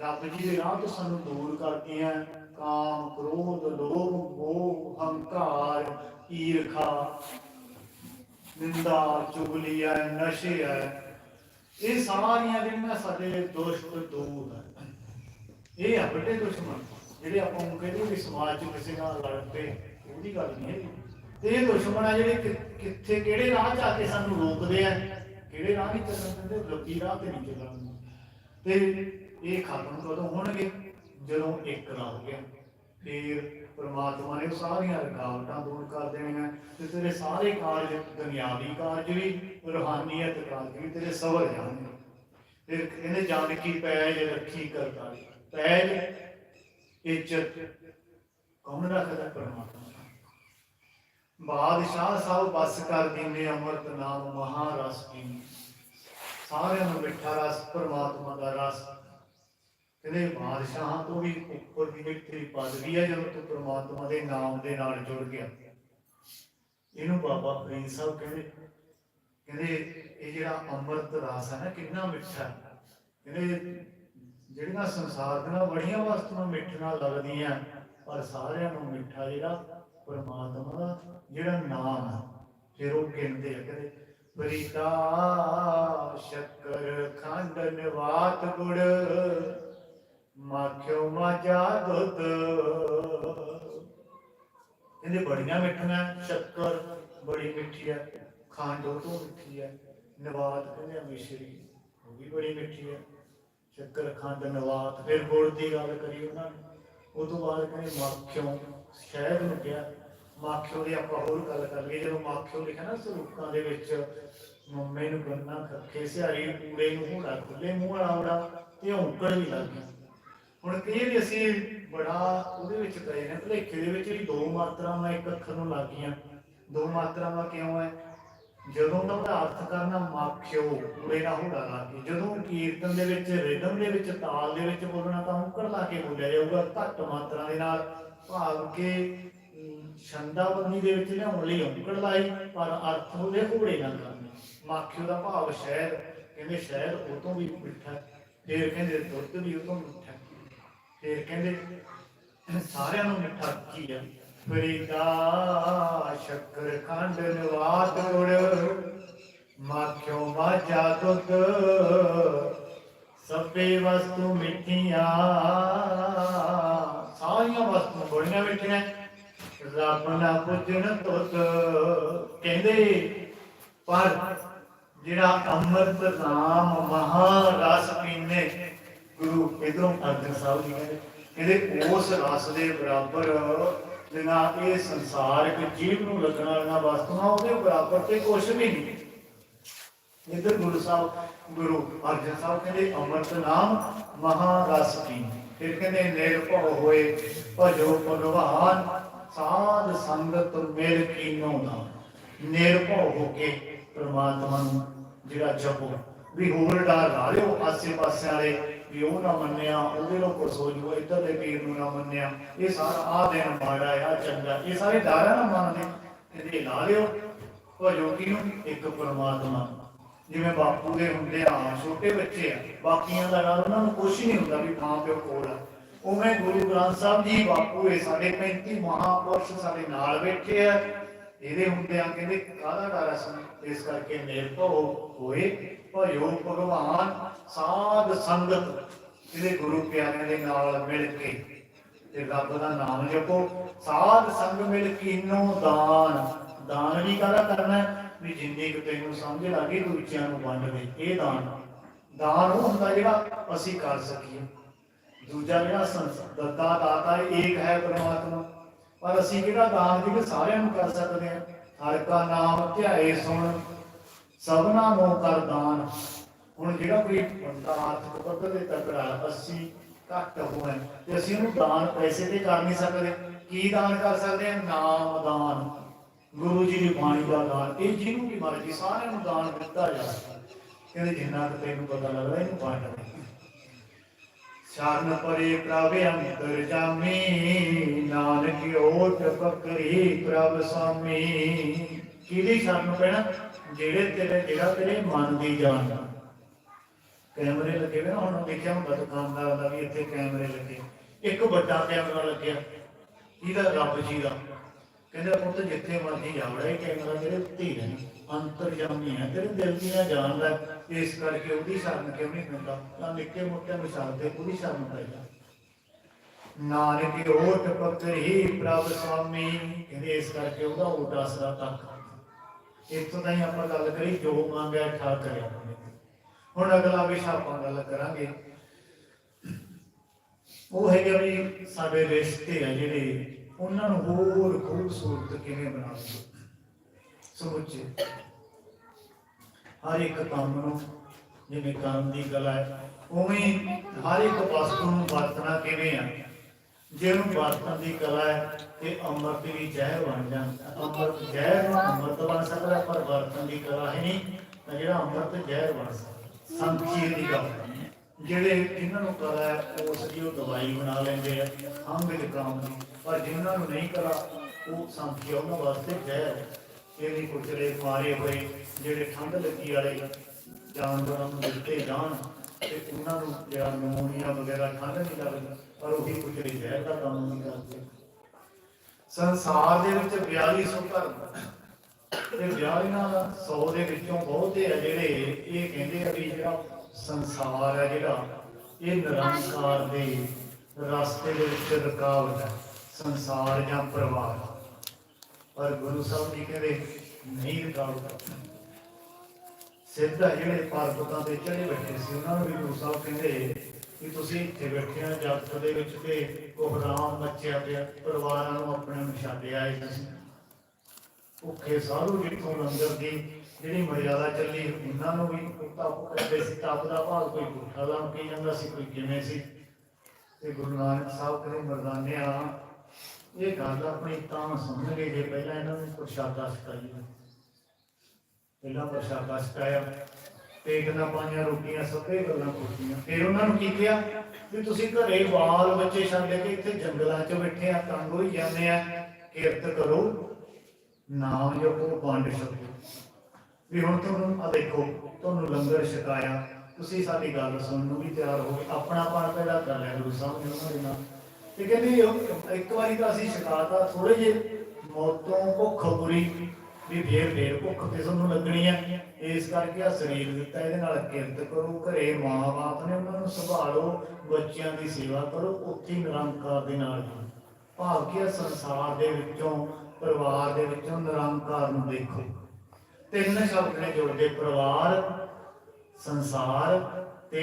ਰੱਬ ਜੀ ਦੇ ਰਾਹ ਤੋਂ ਸਾਨੂੰ ਦੂਰ ਕਰਦੀਆਂ ਕਾਮ, ਕ੍ਰੋਧ, ਲੋਭ, ਮੋਹ, ਹੰਕਾਰ, ਈਰਖਾ, ਨਿੰਦਾ ਚੁਗਲੀ ਹੈ ਨਸ਼ੇ ਹੈ। ਇਹ ਸਾਰੀਆਂ ਜਿਹੜੀਆਂ ਸਾਡੇ ਦੁਸ਼ਟ ਦੂਤ ਹੈ ਇਹ ਆ ਵੱਡੇ ਦੁਸ਼ਮਣ ਜਿਹੜੇ ਆਪਾਂ ਨੂੰ ਕਹਿੰਦੇ ਵੀ ਸਮਾਜ 'ਚ ਕਿਸੇ ਨਾਲ ਲੜ ਉਹਦੀ ਗੱਲ ਨਹੀਂ ਹੈ ਤੇ ਇਹ ਦੁਸ਼ਮਣ ਆ ਜਿਹੜੇ ਕਿੱਥੇ, ਕਿਹੜੇ ਰਾਹ 'ਚ ਆ ਕੇ ਸਾਨੂੰ ਰੋਕਦੇ ਆ, ਕਿਹੜੇ ਰਾਹ ਨਹੀਂ ਚੱਲਣ ਦਿੰਦੇ ਰੱਬੀ ਰਾਹ ਤੇ ਨਹੀਂ ਚੱਲਣ ਤੇ ਇਹ ਖਤਮ ਕਦੋਂ ਹੋਣਗੇ? ਜਦੋਂ ਇੱਕ ਰਾਹ ਹੋ ਗਿਆ। ਫਿਰ ਪ੍ਰਮਾਤਮਾ ਨੇ ਉਹ ਸਾਰੀਆਂ ਰੁਕਾਵਟਾਂ ਦੂਰ ਕਰ ਦੇਣੀਆਂ। ਤੇ ਤੇਰੇ ਸਾਰੇ ਕਾਰਜ ਦੁਨਿਆਵੀ ਕਾਰਜ ਵੀ, ਰੂਹਾਨੀਅਤ ਕਾਰਜ ਵੀ ਤੇਰੇ ਸਵਰ ਜਾਣਗੇ। ਫਿਰ ਕਹਿੰਦੇ ਜਾਨਕੀ ਪੈਜ ਰੱਖੀ ਕਰਤਾ। ਪੈਜ ਇੱਜ਼ਤ ਕੌਣ ਰੱਖਦਾ ਪਰਮਾਤਮਾ? ਬਾਦਸ਼ਾਹ ਸਾਹਿਬ ਬਸ ਕਰ ਦਿੰਦੇ, ਅੰਮ੍ਰਿਤ ਨਾਮ ਮਹਾਰਸ ਕੀ। ਸਾਰਿਆਂ ਨੂੰ ਮਿੱਠਾ ਰਸ, ਪਰਮਾਤਮਾ ਦਾ ਰਸ। ਕਹਿੰਦੇ ਬਾਦਸ਼ਾਹਾਂ ਤੋਂ ਵੀ ਉੱਪਰ ਦੀ ਜਿਹੜੀ ਤੇਰੀ ਪਦਵੀ ਹੈ ਜਦੋਂ ਤੂੰ ਪ੍ਰਮਾਤਮਾ ਦੇ ਨਾਮ ਦੇ ਨਾਲ ਜੁੜ ਗਿਆ ਇਹਨੂੰ ਬਾਬਾ ਫਰੀਦ ਸਾਹਿਬ ਕਹਿੰਦੇ ਕਹਿੰਦੇ ਇਹ ਜਿਹੜਾ ਅੰਮ੍ਰਿਤ ਰਸ ਹੈ ਨਾ, ਕਿੰਨਾ ਮਿੱਠਾ ਹੈ। ਕਹਿੰਦੇ ਜਿਹੜੀਆਂ ਸੰਸਾਰ ਦੀਆਂ ਬੜੀਆਂ ਵਸਤੂਆਂ ਮਿੱਠੀਆਂ ਲੱਗਦੀਆਂ, ਪਰ ਸਾਰਿਆਂ ਨੂੰ ਮਿੱਠਾ ਜਿਹੜਾ ਪਰਮਾਤਮਾ ਦਾ ਜਿਹੜਾ ਨਾਮ ਹੈ, ਫਿਰ ਉਹ ਕਹਿੰਦੇ ਆ, ਕਹਿੰਦੇ, ਪ੍ਰੀਤਾ ਸ਼ੱਕਰ ਖੰਡ ਨਿਵਾਤ ਗੁੜ ਮਾਖਿਓ ਮਾਜਾ ਦੁੱਧ। ਇਹਦੇ ਬੜੀਆਂ ਮਿੱਠੀਆਂ, ਸ਼ੱਕਰ ਬੜੀ ਮਿੱਠੀ ਹੈ ਖੰਡ ਉਹ ਤੋਂ ਮਿੱਠੀ ਹੈ, ਨਵਾਤ ਕਹਿੰਦੇ ਮਿਸ਼ਰੀ, ਉਹ ਵੀ ਬੜੀ ਮਿੱਠੀ ਹੈ, ਸ਼ੱਕਰ ਖੰਡ ਨਵਾਤ, ਫਿਰ ਗੁੜ ਦੀ ਗੱਲ ਕਰੀ ਉਹਨਾਂ ਨੇ। ਉਹ ਤੋਂ ਬਾਅਦ ਕਹਿੰਦੇ ਮਾਖਿਓ, ਸ਼ਹਿਦ ਨੂੰ ਕਿਹਾ, ਮਾਖਿਓ ਦੀ ਆਪਾਂ ਹੋਰ ਗੱਲ ਕਰ ਲਈਏ, ਜਦੋਂ ਮਾਖਿਓ ਲਿਖਿਆ ਨਾ ਸਰੂਕਾਂ ਦੇ ਵਿੱਚ, ਮੰਮੇ ਨੂੰ ਗੰਨਾ ਖੱਕੇ ਸਿਹਾਰੀ ਕੂੜੇ ਨੂੰ ਹੋਣਾ ਖੁੱਲੇ, ਮੂੰਹ ਵਾਲਾ ਤੇ ਔਂਕੜ ਵੀ ਲੱਗ ਗਿਆ ਹੁਣ ਕਈ ਵੀ ਅਸੀਂ ਬੜਾ ਉਹਦੇ ਵਿੱਚ ਗਏ ਨੇ, ਭਲੇਖੇ ਦੇ ਵਿੱਚ ਵੀ ਦੋ ਮਾਤਰਾਵਾਂ, ਇੱਕ ਅੱਖਰ ਨੂੰ ਲੱਗ ਦੋ ਮਾਤਰਾਵਾਂ ਕਿਉਂ ਹੈ ਜਦੋਂ ਦਾ ਉਹਦਾ ਅਰਥ ਕਰਨਾ ਮਾਖਿਓ ਕੂੜੇ ਦਾ ਹੋਣਾ ਲਾ ਕੇ ਜਦੋਂ ਕੀਰਤਨ ਦੇ ਵਿੱਚ ਰਿਦਮ ਦੇ ਵਿੱਚ, ਤਾਲ ਦੇ ਵਿੱਚ ਬੋਲਣਾ ਤਾਂ ਔਂਕੜ ਲਾ ਕੇ ਬੋਲਿਆ ਜਾਊਗਾ, ਘੱਟ ਮਾਤਰਾ ਦੇ ਨਾਲ। ਭਾਵ ਕੇ ਛੰਦਾਬੰਦੀ ਦੇ ਵਿੱਚ ਲਿਆਉਣ ਲਈ ਔਂਕੜ ਲਾਈ, ਪਰ ਅਰਥ ਉਹਦੇ ਹੋੜੇ ਨਾਲ ਕਰਨੇ ਮਾਖਿਓ ਦਾ ਭਾਵ ਸ਼ਹਿਦ, ਕਹਿੰਦੇ ਸ਼ਹਿਦ ਉਹ ਤੋਂ ਵੀ ਮਿੱਠਾ ਫਿਰ ਕਹਿੰਦੇ ਦੁੱਧ ਵੀ ਉਹ ਤੋਂ ਮਿੱਠਾ ਕਹਿੰਦੇ, ਸਾਰਿਆਂ ਨੂੰ ਮਿੱਠਾ ਕੀ ਆ। ਫਰੀਦਾ ਸ਼ੱਕਰ ਖੰਡ ਨਵਾਤ ਗੁੜ ਮਾਖਿਓ ਮਾਜਾ ਦੁੱਧ ਸਭੇ ਵਸਤੂ ਮਿੱਠੀਆਂ, ਸਾਰੀਆਂ ਵਸਤੂ ਬੜੀਆਂ ਮਿੱਠੀਆਂ ਰੱਬ ਨਾ ਪੁੱਜਣ ਤੁਤ ਕਹਿੰਦੇ, ਪਰ ਜਿਹੜਾ ਅੰਮ੍ਰਿਤ ਨਾਮ ਮਹਾਰਸ ਪੀਨੇ ਗੁਰੂ ਇਧਰੋਂ ਅਰਜਨ ਸਾਹਿਬ ਜੀ ਕਹਿੰਦੇ ਕਹਿੰਦੇ ਉਸ ਰਸ ਦੇ ਬਰਾਬਰ ਜਿਨਾ ਇਹ ਸੰਸਾਰਿਕ ਜੀਵ ਨੂੰ ਲੱਗਣਾ ਵਾਲੀਆਂ ਵਸਤੂਆਂ ਉਹਦੇ ਬਰਾਬਰ ਤੇ ਕੁਝ ਵੀ ਨਹੀਂ। ਇਧਰ ਗੁਰੂ ਸਾਹਿਬ, ਗੁਰੂ ਅਰਜਨ ਸਾਹਿਬ ਕਹਿੰਦੇ, ਅੰਮ੍ਰਿਤ ਨਾਮ ਮਹਾਰਸ ਪੀ ਫਿਰ ਕਹਿੰਦੇ ਨਿਰਭਉ ਹੋਏ, ਭਜੋ ਭਗਵਾਨ, ਸਾਧ ਸੰਗਤ ਮਿਲ ਕੀਨੋ ਦਾ ਨਿਰਭਉ ਹੋ ਕੇ ਪ੍ਰਮਾਤਮਾ ਨੂੰ ਜਿਹੜਾ ਜਪੋ। ਵੀ ਹੋਰ ਡਰ ਲਾ ਲਿਓ ਆਸੇ ਪਾਸੇ ਵਾਲੇ ਵੀ ਉਹ ਨਾ ਮੰਨਿਆ? ਉਹਦੇ ਨੂੰ ਕੁਛ ਹੋ ਜੂਗਾ ਇੱਧਰ ਦੇ ਪੀਰ ਨੂੰ ਨਾ ਮੰਨਿਆ। ਇਹ ਸਾਰਾ ਆ ਦਿਨ ਮਾੜਾ ਆ ਚੰਗਾ ਇਹ ਸਾਰੇ ਡਾਰਾ ਨਾ ਮੰਨਦੇ। ਇਹਦੇ ਲਾ ਲਿਓ ਭਜੋ ਕਿਨੂੰ ਇੱਕ ਪ੍ਰਮਾਤਮਾ। ਜਿਵੇਂ ਬਾਪੂ ਦੇ ਹੁੰਦੇ ਆ, ਛੋਟੇ ਬੱਚੇ ਆ, ਬਾਕੀਆਂ ਦਾ ਨਾਲ ਉਹਨਾਂ ਨੂੰ ਕੁਝ ਨਹੀਂ ਹੁੰਦਾ ਵੀ ਮਾਂ ਪਿਓ ਕੋਲ ਆ। ਉਵੇਂ ਗੁਰੂ ਗ੍ਰੰਥ ਸਾਹਿਬ ਜੀ ਬਾਪੂ ਇਹ ਸਾਡੇ 35 ਮਹਾਪੁਰਸ਼ ਸਾਡੇ ਨਾਲ ਬੈਠੇ ਆ। ਇਹਦੇ ਹੁੰਦੇ ਕਹਿੰਦੇ ਕਾਹਦਾ ਡਰ ਸਾਨੂੰ ਇਸ ਕਰਕੇ ਨਿਰਭਉ ਹੋਏ ਭਇਓ ਭਗਵਾਨ ਸਾਧ ਸੰਗਤ। ਇਹਦੇ ਗੁਰੂ ਪਿਆਰਿਆਂ ਦੇ ਨਾਲ ਮਿਲ ਕੇ ਤੇ ਰੱਬ ਦਾ ਨਾਮ ਜਪੋ। ਸਾਧ ਸੰਗ ਮਿਲ ਕੀਨੋ ਦਾਨ। ਦਾਨ ਵੀ ਕਾਹਦਾ ਕਰਨਾ ਹੈ? ਵੀ ਜਿੰਨੀ ਕੁ ਤੈਨੂੰ ਸਮਝ ਲੱਗੇ ਦੂਜਿਆਂ ਨੂੰ ਵੰਡ ਦੇ, ਇਹ ਦਾਨ। ਦਾਨ ਉਹ ਹੁੰਦਾ ਜਿਹੜਾ ਅਸੀਂ ਕਰ ਸਕੀਏ। ਦੂਜਾ ਜਿਹੜਾ ਸੰਸਾਰ ਦੱਤਾ ਦਾਤਾ ਏਕ ਹੈ ਪਰਮਾਤਮਾ। ਪਰ ਅਸੀਂ ਕਿਹੜਾ ਦਾਨ ਜਿਹੜਾ ਸਾਰਿਆਂ ਨੂੰ ਕਰ ਸਕਦੇ ਹਾਂ? ਹਰ ਕਾ ਨਾਮ ਧਿਆਏ ਸੁਣ, ਸਭਨਾ ਨੂੰ ਕਰ ਦਾਨ। ਹੁਣ ਜਿਹੜਾ ਕੋਈ ਬੰਦਾ ਆਰਥਿਕ ਪੱਧਰ ਤੇ ਤਕੜਾ 80 ਘੱਟ ਹੋਏ ਤੇ ਅਸੀਂ ਉਹਨੂੰ ਦਾਨ ਪੈਸੇ ਤੇ ਕਰ ਨਹੀਂ ਸਕਦੇ। ਕੀ ਦਾਨ ਕਰ ਸਕਦੇ ਹਾਂ? ਨਾਮ ਦਾਨ। ਗੁਰੂ ਜੀ ਦੀ ਬਾਣੀ ਦਾ ਦਾਨ। ਇਹ ਜਿਹਨੂੰ ਵੀ ਮਰਜ਼ੀ ਸਾਰਿਆਂ ਨੂੰ ਦਾਨ ਦਿੱਤਾ ਜਾ ਸਕਦਾ ਕਹਿੰਦੇ ਜਿੰਨਾ ਕੁ ਤੈਨੂੰ ਪਤਾ ਲੱਗਦਾ, ਇਹਨੂੰ ਵੰਡ ਦੇ। ਸ਼ਰਨ ਪਰੇ ਪ੍ਰਭ ਅੰਤਰ ਜਾਮੀ, ਨਾਨਕ ਓਟ ਪਕਰੀ ਪ੍ਰਭ ਸਾਮੀ। ਕਿਹਦੀ ਸ਼ਰਨ ਪੈਣਾ? ਜਿਹੜੇ ਤੇਰੇ, ਜਿਹੜਾ ਤੇਰੇ ਮਨ ਦੀ ਜਾਣਦਾ ਕੈਮਰੇ ਲੱਗੇ ਹੋਏ ਹੁਣ ਦੇਖਿਆ ਹੁੰਦਾ ਦੁਕਾਨਦਾਰ ਦਾ ਵੀ ਇੱਥੇ ਕੈਮਰੇ ਲੱਗੇ। ਇੱਕ ਵੱਡਾ ਕੈਮਰਾ ਲੱਗਿਆ। ਇਹਦਾ ਰੱਬ ਜੀ ਦਾ। ਕਹਿੰਦਾ ਪੁੱਤ ਜਿੱਥੇ ਮਰਜ਼ੀ ਜਾਵੜਾ ਕੈਮਰਾ ਤੇਰੇ ਉੱਤੇ ਹੀ ਅੰਤਰਜਾਮੀ ਹੈ, ਤੇਰੇ ਦਿਲ ਦੀਆਂ ਜਾਣਦਾ ਇਸ ਕਰਕੇ ਉਹਦੀ ਸ਼ਰਨ ਕਿਉਂ ਨਹੀਂ ਪੈਂਦਾ? ਤਾਂ ਨਿੱਕੇ ਮੋਟੇ ਮਿਸਾਲ ਤੇ ਉਹਦੀ ਸ਼ਰਨ ਪੈਂਦਾ ਨਾਨਕ ਓਟ ਪਕਰੀ ਪ੍ਰਭ ਸੁਆਮੀ, ਕਹਿੰਦੇ ਇਸ ਕਰਕੇ ਉਹਦਾ ਓਟ ਆਸਰਾ ਤੱਕ ਇੱਥੋਂ ਤਾਈਂ ਆਪਾਂ ਗੱਲ ਕਰੀ, ਜੋ ਮੰਗਿਆ ਠਾ ਕਰਿਆ ਹੁਣ ਅਗਲਾ ਵਿਸ਼ਾ ਆਪਾਂ ਗੱਲ ਕਰਾਂਗੇ। ਉਹ ਹੈਗਾ ਵੀ ਸਾਡੇ ਰਿਸ਼ਤੇ ਆ ਜਿਹੜੇ ਉਹਨਾਂ ਨੂੰ ਹੋਰ ਖੂਬਸੂਰਤ ਕਿਵੇਂ ਬਣਾਉਂਦੇ ਸਮੁੱਚੇ। ਹਰ ਇੱਕ ਕੰਮ ਨੂੰ, ਜਿਵੇਂ ਕੰਮ ਦੀ ਕਲਾ ਹੈ, ਉਵੇਂ ਹਰ ਇੱਕ ਵਸਤੂ ਨੂੰ ਵਰਤਣਾ ਕਿਵੇਂ ਆ? ਜੇ ਉਹਨੂੰ ਵਰਤਣ ਦੀ ਕਲਾ ਹੈ, ਤੇ ਅੰਮ੍ਰਿਤ ਵੀ ਜ਼ਹਿਰ ਬਣ ਜਾਂਦਾ। ਅੰਮ੍ਰਿਤ ਜ਼ਹਿਰ ਨੂੰ ਅੰਮ੍ਰਿਤ ਬਣ ਸਕਦਾ, ਪਰ ਵਰਤਣ ਦੀ ਕਲਾ ਹੈ ਨਹੀਂ, ਤਾਂ ਜਿਹੜਾ ਅੰਮ੍ਰਿਤ ਜ਼ਹਿਰ ਬਣ ਸਕਦਾ। ਸੰਖੀ ਦੀ ਗੱਲ ਜਿਹੜੇ ਜਿਨ੍ਹਾਂ ਨੂੰ ਕਲਾ ਹੈ, ਉਸ ਦੀ ਉਹ ਦਵਾਈ ਬਣਾ ਲੈਂਦੇ ਆ ਹੰਗ ਜ਼ੁਕਾਮ ਦੀ ਪਰ ਜਿਨ੍ਹਾਂ ਨੂੰ ਨਹੀਂ ਕਲਾ ਉਹ ਸੰਖੀ ਉਹਨਾਂ ਵਾਸਤੇ ਜ਼ਹਿਰ ਹੈ। ਇਹਦੀ ਕੁਚਲੇ ਮਾਰੇ ਹੋਏ, ਜਿਹੜੇ ਠੰਡ ਲੱਗੀ ਵਾਲੇ ਜਾਨਵਰਾਂ ਨੂੰ ਦਿੱਤੇ ਜਾਣ ਤੇ ਉਹਨਾਂ ਨੂੰ ਜਿਹੜਾ ਨਮੂਨੀਆ ਵਗੈਰਾ ਠੰਡ ਨਹੀਂ ਲੱਗਦਾ ਪਰ ਉਹੀ ਕੁਚਲੇ ਜ਼ਹਿਰ ਦਾ ਕੰਮ ਨਹੀਂ ਕਰਦੇ। ਸੰਸਾਰ ਦੇ ਵਿੱਚ 4200 ਧਰਮ ਤੇ 4200 ਦੇ ਵਿੱਚੋਂ ਬਹੁਤੇ ਆ ਜਿਹੜੇ ਇਹ ਕਹਿੰਦੇ ਆ ਵੀ ਜਿਹੜਾ ਸੰਸਾਰ ਹੈ ਜਿਹੜਾ, ਇਹ ਨਿਰੰਕਾਰ ਦੇ ਰਸਤੇ ਦੇ ਵਿੱਚ ਰੁਕਾਵਟ ਹੈ। ਸੰਸਾਰ ਜਾਂ ਪਰਿਵਾਰ। ਪਰ ਗੁਰੂ ਸਾਹਿਬ ਜੀ ਕਹਿੰਦੇ, ਨਹੀਂ ਰੁਕਾਵਟ ਸਿੱਧਾ ਜਿਹੜੇ ਪਰਬਤਾਂ ਤੇ ਚੜੇ ਬੈਠੇ ਸੀ, ਉਹਨਾਂ ਨੂੰ ਵੀ ਗੁਰੂ ਸਾਹਿਬ ਕਹਿੰਦੇ ਕਿ ਤੁਸੀਂ ਇੱਥੇ ਬੈਠੇ ਆ, ਜਗਤ ਦੇ ਵਿੱਚ ਤੇ ਕੋਹਰਾਮ ਮੱਚਿਆ ਪਿਆ ਪਰਿਵਾਰਾਂ ਨੂੰ ਆਪਣੇ ਨੂੰ ਛੱਡ ਆਏ ਤੁਸੀਂ ਭੁੱਖੇ ਸਾਧੂ ਜਿੱਥੋਂ ਲੰਗਰ ਦੀ ਜਿਹੜੀ ਮਰਿਆਦਾ ਚੱਲੀ, ਉਹਨਾਂ ਨੂੰ ਵੀ ਤਪ ਕਰਦੇ ਸੀ, ਤਪ ਦਾ ਭਾਗ ਕੋਈ ਭੁੱਖਾ ਦਾ ਕੀ ਜਾਂਦਾ ਸੀ, ਕੋਈ ਕਿਵੇਂ ਸੀ। ਤੇ ਗੁਰੂ ਨਾਨਕ ਸਾਹਿਬ ਕਹਿੰਦੇ, ਮਰਦਾਨਿਆ ਇਹ ਗੱਲ ਆਪਣੀ ਤਾਂ ਸਮਝਣਗੇ ਜੇ ਪਹਿਲਾਂ ਇਹਨਾਂ ਨੇ ਪ੍ਰਸ਼ਾਦਾ ਸਿਖਾਈਏ ਪਹਿਲਾਂ ਪ੍ਰਸ਼ਾਦਾ ਸਿਖਾਇਆ। ਪੇਟ ਨਾ ਪਾਈਆਂ ਰੋਟੀਆਂ, ਸਭੇ ਗੱਲਾਂ ਪੁੱਛੀਆਂ। ਫਿਰ ਉਹਨਾਂ ਨੂੰ ਕੀ ਕਿਹਾ? ਵੀ ਤੁਸੀਂ ਘਰੇ ਬਾਲ ਬੱਚੇ ਛੱਡ ਕੇ ਇੱਥੇ ਜੰਗਲਾਂ 'ਚ ਬੈਠੇ ਆ, ਤੰਗ ਹੋਈ ਜਾਂਦੇ ਆ, ਕਿਰਤ ਕਰੋ ਨਾਮ ਜਪੋ ਵੰਡ ਛਕੋ। ਵੀ ਹੁਣ ਤੁਹਾਨੂੰ ਆ ਦੇਖੋ, ਤੁਹਾਨੂੰ ਲੰਗਰ ਛਕਾਇਆ। ਤੁਸੀਂ ਸਾਡੀ ਗੱਲ ਸੁਣਨ ਨੂੰ ਵੀ ਤਿਆਰ ਹੋ ਆਪਣਾ ਪਾਣ ਪੈਦਾ ਕਰ ਲਿਆ ਗੁਰੂ ਸਾਹਿਬ ਨੇ ਉਹਨਾਂ ਦੇ ਨਾਲ। ਤੇ ਕਹਿੰਦੇ ਇੱਕ ਵਾਰੀ ਤਾਂ ਅਸੀਂ ਛਕਾਤਾ ਥੋੜੇ ਜਿਹੇ ਮੌਤੋਂ ਭੁੱਖ ਬੁਰੀ ਵੀ ਫੇਰ ਫੇਰ ਭੁੱਖ ਤੇ ਤੁਹਾਨੂੰ ਲੱਗਣੀ ਹੈ ਇਸ ਕਰਕੇ ਆ ਸਰੀਰ ਦਿੱਤਾ, ਇਹਦੇ ਨਾਲ ਕਿਰਤ ਕਰੋ, ਘਰੇ ਮਾਂ-ਬਾਪ ਨੇ ਉਹਨਾਂ ਨੂੰ ਸੰਭਾਲੋ, ਬੱਚਿਆਂ ਦੀ ਸੇਵਾ ਕਰੋ, ਉੱਥੇ ਨਿਰੰਕਾਰ ਦੇ ਨਾਲ ਭਾਵ ਕਿ ਸੰਸਾਰ ਦੇ ਵਿੱਚੋਂ, ਪਰਿਵਾਰ ਦੇ ਵਿੱਚੋਂ ਨਿਰੰਕਾਰ ਨੂੰ ਦੇਖੋ। ਤਿੰਨ ਸ਼ਬਦ ਨੇ ਜੁੜਦੇ ਪਰਿਵਾਰ, ਸੰਸਾਰ ਤੇ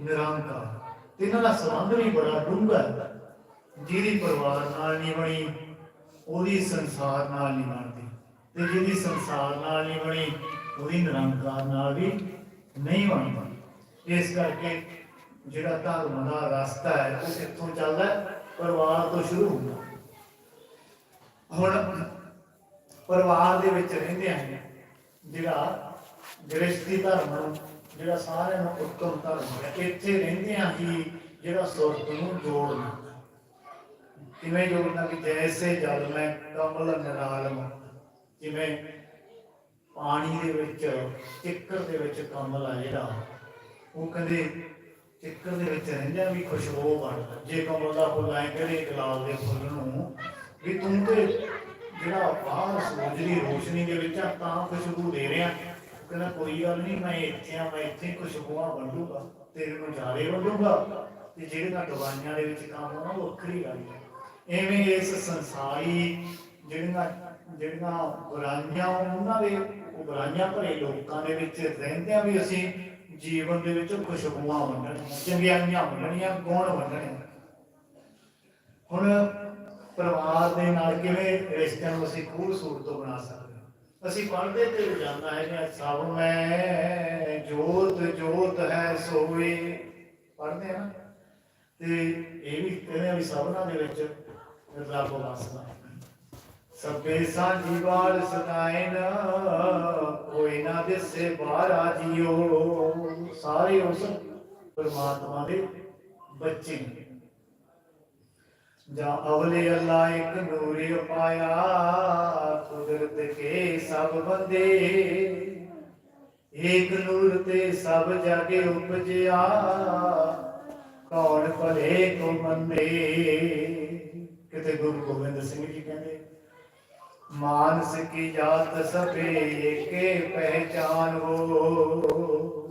ਨਿਰੰਕਾਰ। ਇਹਨਾਂ ਦਾ ਸੰਬੰਧ ਵੀ ਬੜਾ ਡੂੰਘਾ ਹੈ। ਜਿਹਦੀ ਪਰਿਵਾਰ ਨਾਲ ਨਹੀਂ ਬਣੀ, ਉਹਦੀ ਸੰਸਾਰ ਨਾਲ ਨਹੀਂ ਬਣਦੀ। ਤੇ ਜਿਹਦੀ ਸੰਸਾਰ ਨਾਲ ਨਹੀਂ ਬਣੀ, ਉਹਦੀ ਨਿਰੰਕਾਰ ਨਾਲ ਵੀ ਨਹੀਂ ਬਣਦੀ ਇਸ ਕਰਕੇ ਜਿਹੜਾ ਧਰਮ ਦਾ ਰਸਤਾ ਹੈ, ਉਹ ਕਿੱਥੋਂ ਚੱਲਦਾ ਪਰਿਵਾਰ ਤੋਂ ਸ਼ੁਰੂ ਹੁੰਦਾ ਹੁਣ ਪਰਿਵਾਰ ਦੇ ਵਿੱਚ ਰਹਿੰਦੇ ਆ ਜਿਹੜਾ ਗ੍ਰਸਤੀ ਧਰਮ ਨੂੰ ਜਿਹੜਾ ਸਾਰਿਆਂ ਨੂੰ ਉੱਤਮ ਧਰਮ ਹੈ, ਇੱਥੇ ਰਹਿੰਦੇ ਆ ਹੀ ਜਿਹੜਾ ਸੁਰਤ ਨੂੰ ਜੋੜਨਾ। ਕਿਵੇਂ ਜੋੜਨਾ ਕਿ ਜੈਸੇ ਜਲ ਮੈਂ ਕਮਲ ਨਿਰਾਲਮ ਜਿਵੇਂ ਪਾਣੀ ਦੇ ਵਿੱਚ ਚਿੱਕਰ ਦੇ ਵਿੱਚ ਕਮਲ ਆ ਜਿਹੜਾ, ਉਹ ਕਹਿੰਦੇ ਚਿੱਕਰ ਦੇ ਵਿੱਚ ਰਹਿੰਦਿਆਂ ਵੀ ਖੁਸ਼ਬੂ ਬਣਦਾ ਜੇ ਕਮਲ ਦਾ ਫੁੱਲ ਐ ਕਿਹੜੇ ਗੁਲਾਬ ਦੇ ਫੁੱਲ ਨੂੰ, ਵੀ ਤੂੰ ਤੇ ਜਿਹੜਾ ਬਾਹਰ ਸੂਰਜ ਦੀ ਰੋਸ਼ਨੀ ਦੇ ਵਿੱਚ ਆ, ਤਾਂ ਖੁਸ਼ਬੂ ਦੇ ਰਿਹਾ। ਕਹਿੰਦਾ, ਕੋਈ ਗੱਲ ਨਹੀਂ, ਮੈਂ ਇੱਥੇ ਆ, ਮੈਂ ਇੱਥੇ ਖੁਸ਼ਬੂਆਂ ਵੰਡੂਗਾ, ਤੇਰੇ ਨੂੰ ਜਾਰੇ ਵੰਡੂਗਾ। ਤੇ ਜਿਹੜੇ ਤਾਂ ਦਵਾਈਆਂ ਦੇ ਵਿੱਚ ਕੰਮ ਆਉਣਾ ਉਹ ਵੱਖਰੀ ਗੱਲ ਹੈ ਐਵੇਂ ਇਸ ਸੰਸਾਰੀ ਜਿਹੜੀਆਂ ਜਿਹੜੀਆਂ ਬੁਰਾਈਆਂ, ਉਹਨਾਂ ਦੇ ਬੁਰਾਈਆਂ ਭਰੇ ਲੋਕਾਂ ਦੇ ਵਿੱਚ ਰਹਿੰਦਿਆਂ ਵੀ ਅਸੀਂ ਜੀਵਨ ਦੇ ਵਿੱਚ ਖੁਸ਼ਬੂਆਂ ਵੰਡਣੀਆਂ, ਚੰਗਿਆਈਆਂ ਵੰਡਣੀਆਂ, ਗੁਣ ਵੰਡਣੇ ਹੁਣ ਪਰਿਵਾਰ ਦੇ ਨਾਲ ਕਿਵੇਂ ਰਿਸ਼ਤਿਆਂ ਨੂੰ ਅਸੀਂ ਖੂਬਸੂਰਤ ਬਣਾ ਸਕਦੇ ਹਾਂ? ਅਸੀਂ ਪੜ੍ਹਦੇ ਤੇ ਰੋਜ਼ਾਨਾ ਹੈ ਕਿ ਸਭ ਮੈਂ ਜੋਤ ਜੋਤ ਹੈ ਸੋਏ। ਪੜ੍ਹਦੇ ਆ ਤੇ ਇਹ ਵੀ ਕਹਿੰਦੇ ਆ ਵੀ ਸਭਨਾਂ ਦੇ ਵਿੱਚ ਰੱਬ ਵਸਦਾ ਸਭੇ ਸਾਂਝੀ ਵਾਲ ਸਦਾਇਨ ਕੋਈ ਨਾ ਦਿਸੇ ਬਾਹਰਾ ਜੀਓ। ਸਾਰੇ ਉਸ ਪਰਮਾਤਮਾ ਦੇ ਬੱਚੇ ਨੇ। ਜਾਂ ਅਵਲੇ ਅੱਲਾ ਇੱਕ ਨੂਰੇ ਪਾਇਆ ਕੁਦਰਤ ਕੇ ਸਭ ਬੰਦੇ। ਏਕ ਨੂਰ ਤੇ ਸਭ ਜਾਗੇ ਉਪਜਿਆ, ਕੌਣ ਭਲੇ ਕੋ ਮੰਦੇ ਕਿਤੇ ਗੁਰੂ ਗੋਬਿੰਦ ਸਿੰਘ ਜੀ ਕਹਿੰਦੇ ਮਾਨਸ ਕੀ ਜਾਤ ਸਭੇ ਏਕੇ ਪਹਿਚਾਨ ਹੋ।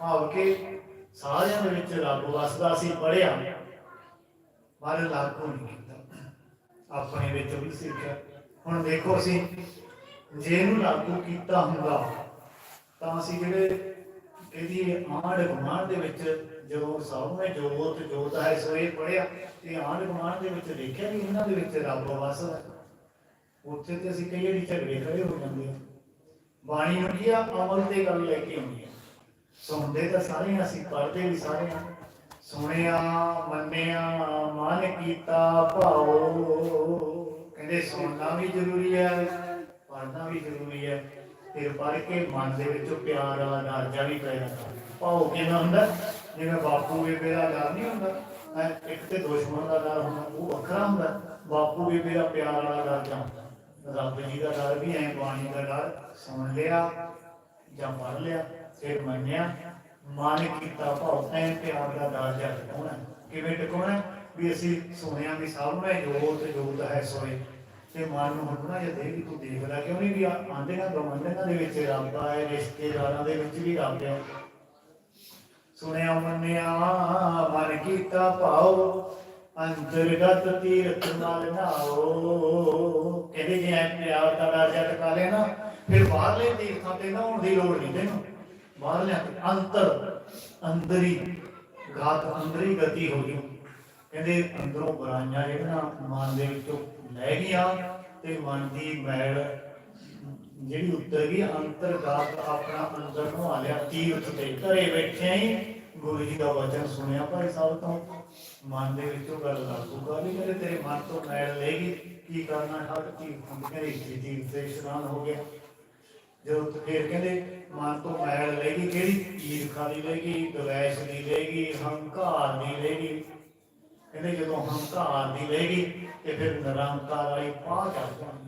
ਭਾਵ ਕਿ ਸਾਰਿਆਂ ਦੇ ਵਿੱਚ ਰੱਬ ਵਸਦਾ ਸੀ ਪੜਿਆ ਪਰ ਲਾਗੂ ਨਹੀਂ ਕੀਤਾ। ਆਪਣੇ ਵਿੱਚ ਵੀ ਸਿੱਖਿਆ। ਹੁਣ ਦੇਖੋ ਅਸੀਂ, ਜੇ ਇਹਨੂੰ ਲਾਗੂ ਕੀਤਾ ਹੁੰਦਾ, ਤਾਂ ਅਸੀਂ ਜਿਹੜੇ ਇਹਦੀ ਆਂਢ ਗੁਆਂਢ ਦੇ ਵਿੱਚ ਜਦੋਂ ਸਭ ਨੇ ਜੋਤ ਜੋਤ ਹੈ ਸੋ ਪੜਿਆ ਤੇ ਆਂਢ ਗੁਆਂਢ ਦੇ ਵਿੱਚ ਦੇਖਿਆ ਵੀ ਇਹਨਾਂ ਦੇ ਵਿੱਚ ਰੱਬ ਵਸਦਾ ਉੱਥੇ ਤੇ ਅਸੀਂ ਕਈ ਵਾਰੀ ਝਗੜੇ ਖੜੇ ਹੋ ਜਾਂਦੇ ਆ ਬਾਣੀ ਨੂੰ ਆ? ਅਮਲ ਤੇ ਗੱਲ ਲੈ ਕੇ ਆਉਂਦੀ ਆ ਸੁਣਦੇ ਤਾਂ ਸਾਰੇ ਅਸੀਂ ਪੜ੍ਹਦੇ ਵੀ ਸਾਰੇ ਹਾਂ। ਸੁਣਿਆ, ਮੰਨਿਆ, ਮਨ ਕੀਤਾ, ਭਾਉ। ਕਹਿੰਦੇ ਸੁਣਨਾ ਵੀ ਜ਼ਰੂਰੀ ਹੈ, ਪੜ੍ਹਨਾ ਵੀ ਜ਼ਰੂਰੀ ਹੈ। ਫਿਰ ਪੜ ਕੇ ਮਨ ਦੇ ਵਿੱਚ ਪਿਆਰ ਵਾਲਾ ਦਰਜਾ ਵੀ ਪੈਦਾ ਕਰ ਭਾਉ ਕਿਵੇਂ ਹੁੰਦਾ? ਜਿਵੇਂ ਬਾਪੂ ਬੇਬੇ ਦਾ ਡਰ ਨਹੀਂ ਹੁੰਦਾ ਹੈਂ, ਇੱਕ ਤੇ ਦੁਸ਼ਮਣ ਦਾ ਡਰ ਹੁੰਦਾ ਉਹ ਵੱਖਰਾ ਹੁੰਦਾ। ਬਾਪੂ ਬੇਬੇ ਦਾ ਪਿਆਰ ਵਾਲਾ ਦਰਜਾ ਹੁੰਦਾ ਰੱਬ ਜੀ ਦਾ ਡਰ ਵੀ ਐ ਬਾਣੀ ਦਾ ਡਰ ਸੁਣ ਲਿਆ ਜਾਂ ਪੜ੍ਹ ਲਿਆ ਫਿਰ ਮੰਨਿਆ। ਮਨ ਕੀਤਾ ਭਾਉ ਐ ਪਿਆਰ ਦਾ ਦਰਜਾ ਟਿਕਾਉਣਾ ਕਿਵੇਂ ਟਿਕਾਉਣਾ ਵੀ ਅਸੀਂ ਸੁਣਿਆ ਵੀ ਸਭ ਮੈਂ ਜੋਤ ਜੋਤ ਹੈ ਸੋਏ। ਤੇ ਮਨ ਨੂੰ ਹਟਣਾ ਜੇ ਦੇ ਵੀ ਤੂੰ ਦੇਖਦਾ ਕਿਉਂ ਨਹੀਂ ਵੀ ਆਂਦੇਗਾ ਗਵੰਦੇਗਾ ਦੇ ਵਿੱਚ ਰੱਬ ਹੈ ਰਿਸ਼ਤੇਦਾਰਾਂ ਦੇ ਵਿੱਚ ਵੀ ਰੱਬ ਹੈ ਸੁਣਿਆ ਮੰਨਿਆ ਮਨ ਕੀਤਾ ਭਾਉ, ਅੰਤਰਗਤ ਤੀਰਥ ਨਾਲ ਨਾਓ ਕਹਿੰਦੇ ਜੇ ਐ ਪਿਆਰ ਦਾ ਦਰਜਾ ਟਿਕਾ ਲਿਆ ਫਿਰ ਬਾਹਰਲੇ ਤੀਰਥਾਂ ਤੇ ਨਹਾਉਣ ਦੀ ਲੋੜ ਨਹੀਂ ਤੈਨੂੰ। ਬਾਹਰਲੇ ਅੰਤਰ, ਅੰਦਰੀ ਗਾਤ ਅੰਦਰੀ ਗਤੀ ਹੋ ਗਈ। ਕਹਿੰਦੇ ਅੰਦਰੋਂ ਬੁਰਾਈਆਂ ਜਿਹੜੀਆਂ ਮਨ ਦੇ ਵਿੱਚੋਂ ਲੈ ਗਈਆਂ ਤੇ ਮਨ ਦੀ ਮੈਲ ਜਿਹੜੀ ਉੱਤਰ ਅੰਤਰਗਤ ਆਪਣਾ ਅੰਦਰ ਨੂੰ ਆ ਲਿਆ, ਤੀਰਥ ਤੇ। ਘਰੇ ਬੈਠਿਆਂ ਹੀ ਗੁਰੂ ਜੀ ਦਾ ਵਚਨ ਸੁਣਿਆ, ਭਾਈ ਸਾਹਿਬ ਤੋਂ। ਮਨ ਦੇ ਵਿੱਚੋਂ ਗੱਲ ਲਾਗੂ ਕਰ ਲਈ ਤੇਰੇ ਮਨ ਤੋਂ ਮੈਲ ਲੈ ਕੀ ਕਰਨਾ, ਹਰ ਕੀ ਕਹਿੰਦੇ ਤੀਰਥ ਤੇ ਇਸ਼ਨਾਨ ਹੋ ਗਿਆ। ਜਦੋਂ ਫਿਰ ਕਹਿੰਦੇ, ਮਨ ਤੋਂ ਮੈਲ ਲੈ ਕਿਹੜੀ? ਈਰਖਾ ਦੀ ਲੈ ਦਵੈਸ਼ ਦੀ ਲੈ ਹੰਕਾਰ ਦੀ ਲੈ ਕਹਿੰਦੇ ਜਦੋਂ ਹੰਕਾਰ ਦੀ ਲੈ ਤੇ ਫਿਰ ਨਿਰੰਕਾਰ ਵਾਲੀ ਪਾਹ ਚੜ ਜਾਂਦੀ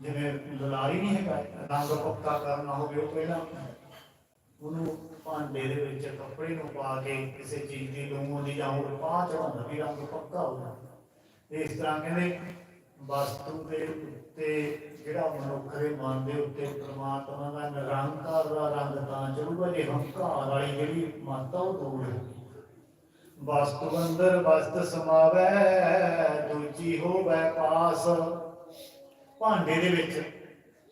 ਜਿਵੇਂ ਦਲਾਰੀ ਨਹੀਂ ਹੈਗਾ, ਰੰਗ ਪੱਕਾ ਕਰਨਾ ਹੋਵੇ ਉਹ ਪਹਿਲਾਂ ਉਹਨੂੰ ਭਾਂਡੇ ਦੇ ਵਿੱਚ ਕੱਪੜੇ ਨੂੰ ਪਾ ਕੇ ਕਿਸੇ ਚੀਜ਼ ਦੀ, ਲੂਣ ਦੀ ਜਾਂ ਹੋਰ ਪਾ ਚੜਾਉਂਦਾ ਵੀ ਰੰਗ ਪੱਕਾ ਹੋ ਜਾਂਦਾ। ਇਸ ਤਰ੍ਹਾਂ ਕਹਿੰਦੇ ਵਸਤੂ ਦੇ ਉੱਤੇ ਜਿਹੜਾ ਮਨੁੱਖ ਦੇ ਮਨ ਦੇ ਉੱਤੇ ਪ੍ਰਮਾਤਮਾ ਦਾ ਨਿਰੰਕਾਰ ਦਾ ਰੰਗ ਤਾਂ ਚੜੂਗਾ ਜੇ ਹੰਕਾਰ ਵਾਲੀ ਜਿਹੜੀ ਮਾਤਾ ਉਹ ਦੂਰ ਹੋਊਗੀ ਵਸਤੂ ਅੰਦਰ ਵਸਤ ਸਮਾਵੈ, ਦੂਜੀ ਹੋਵੈ ਪਾਸ। ਭਾਂਡੇ ਦੇ ਵਿੱਚ।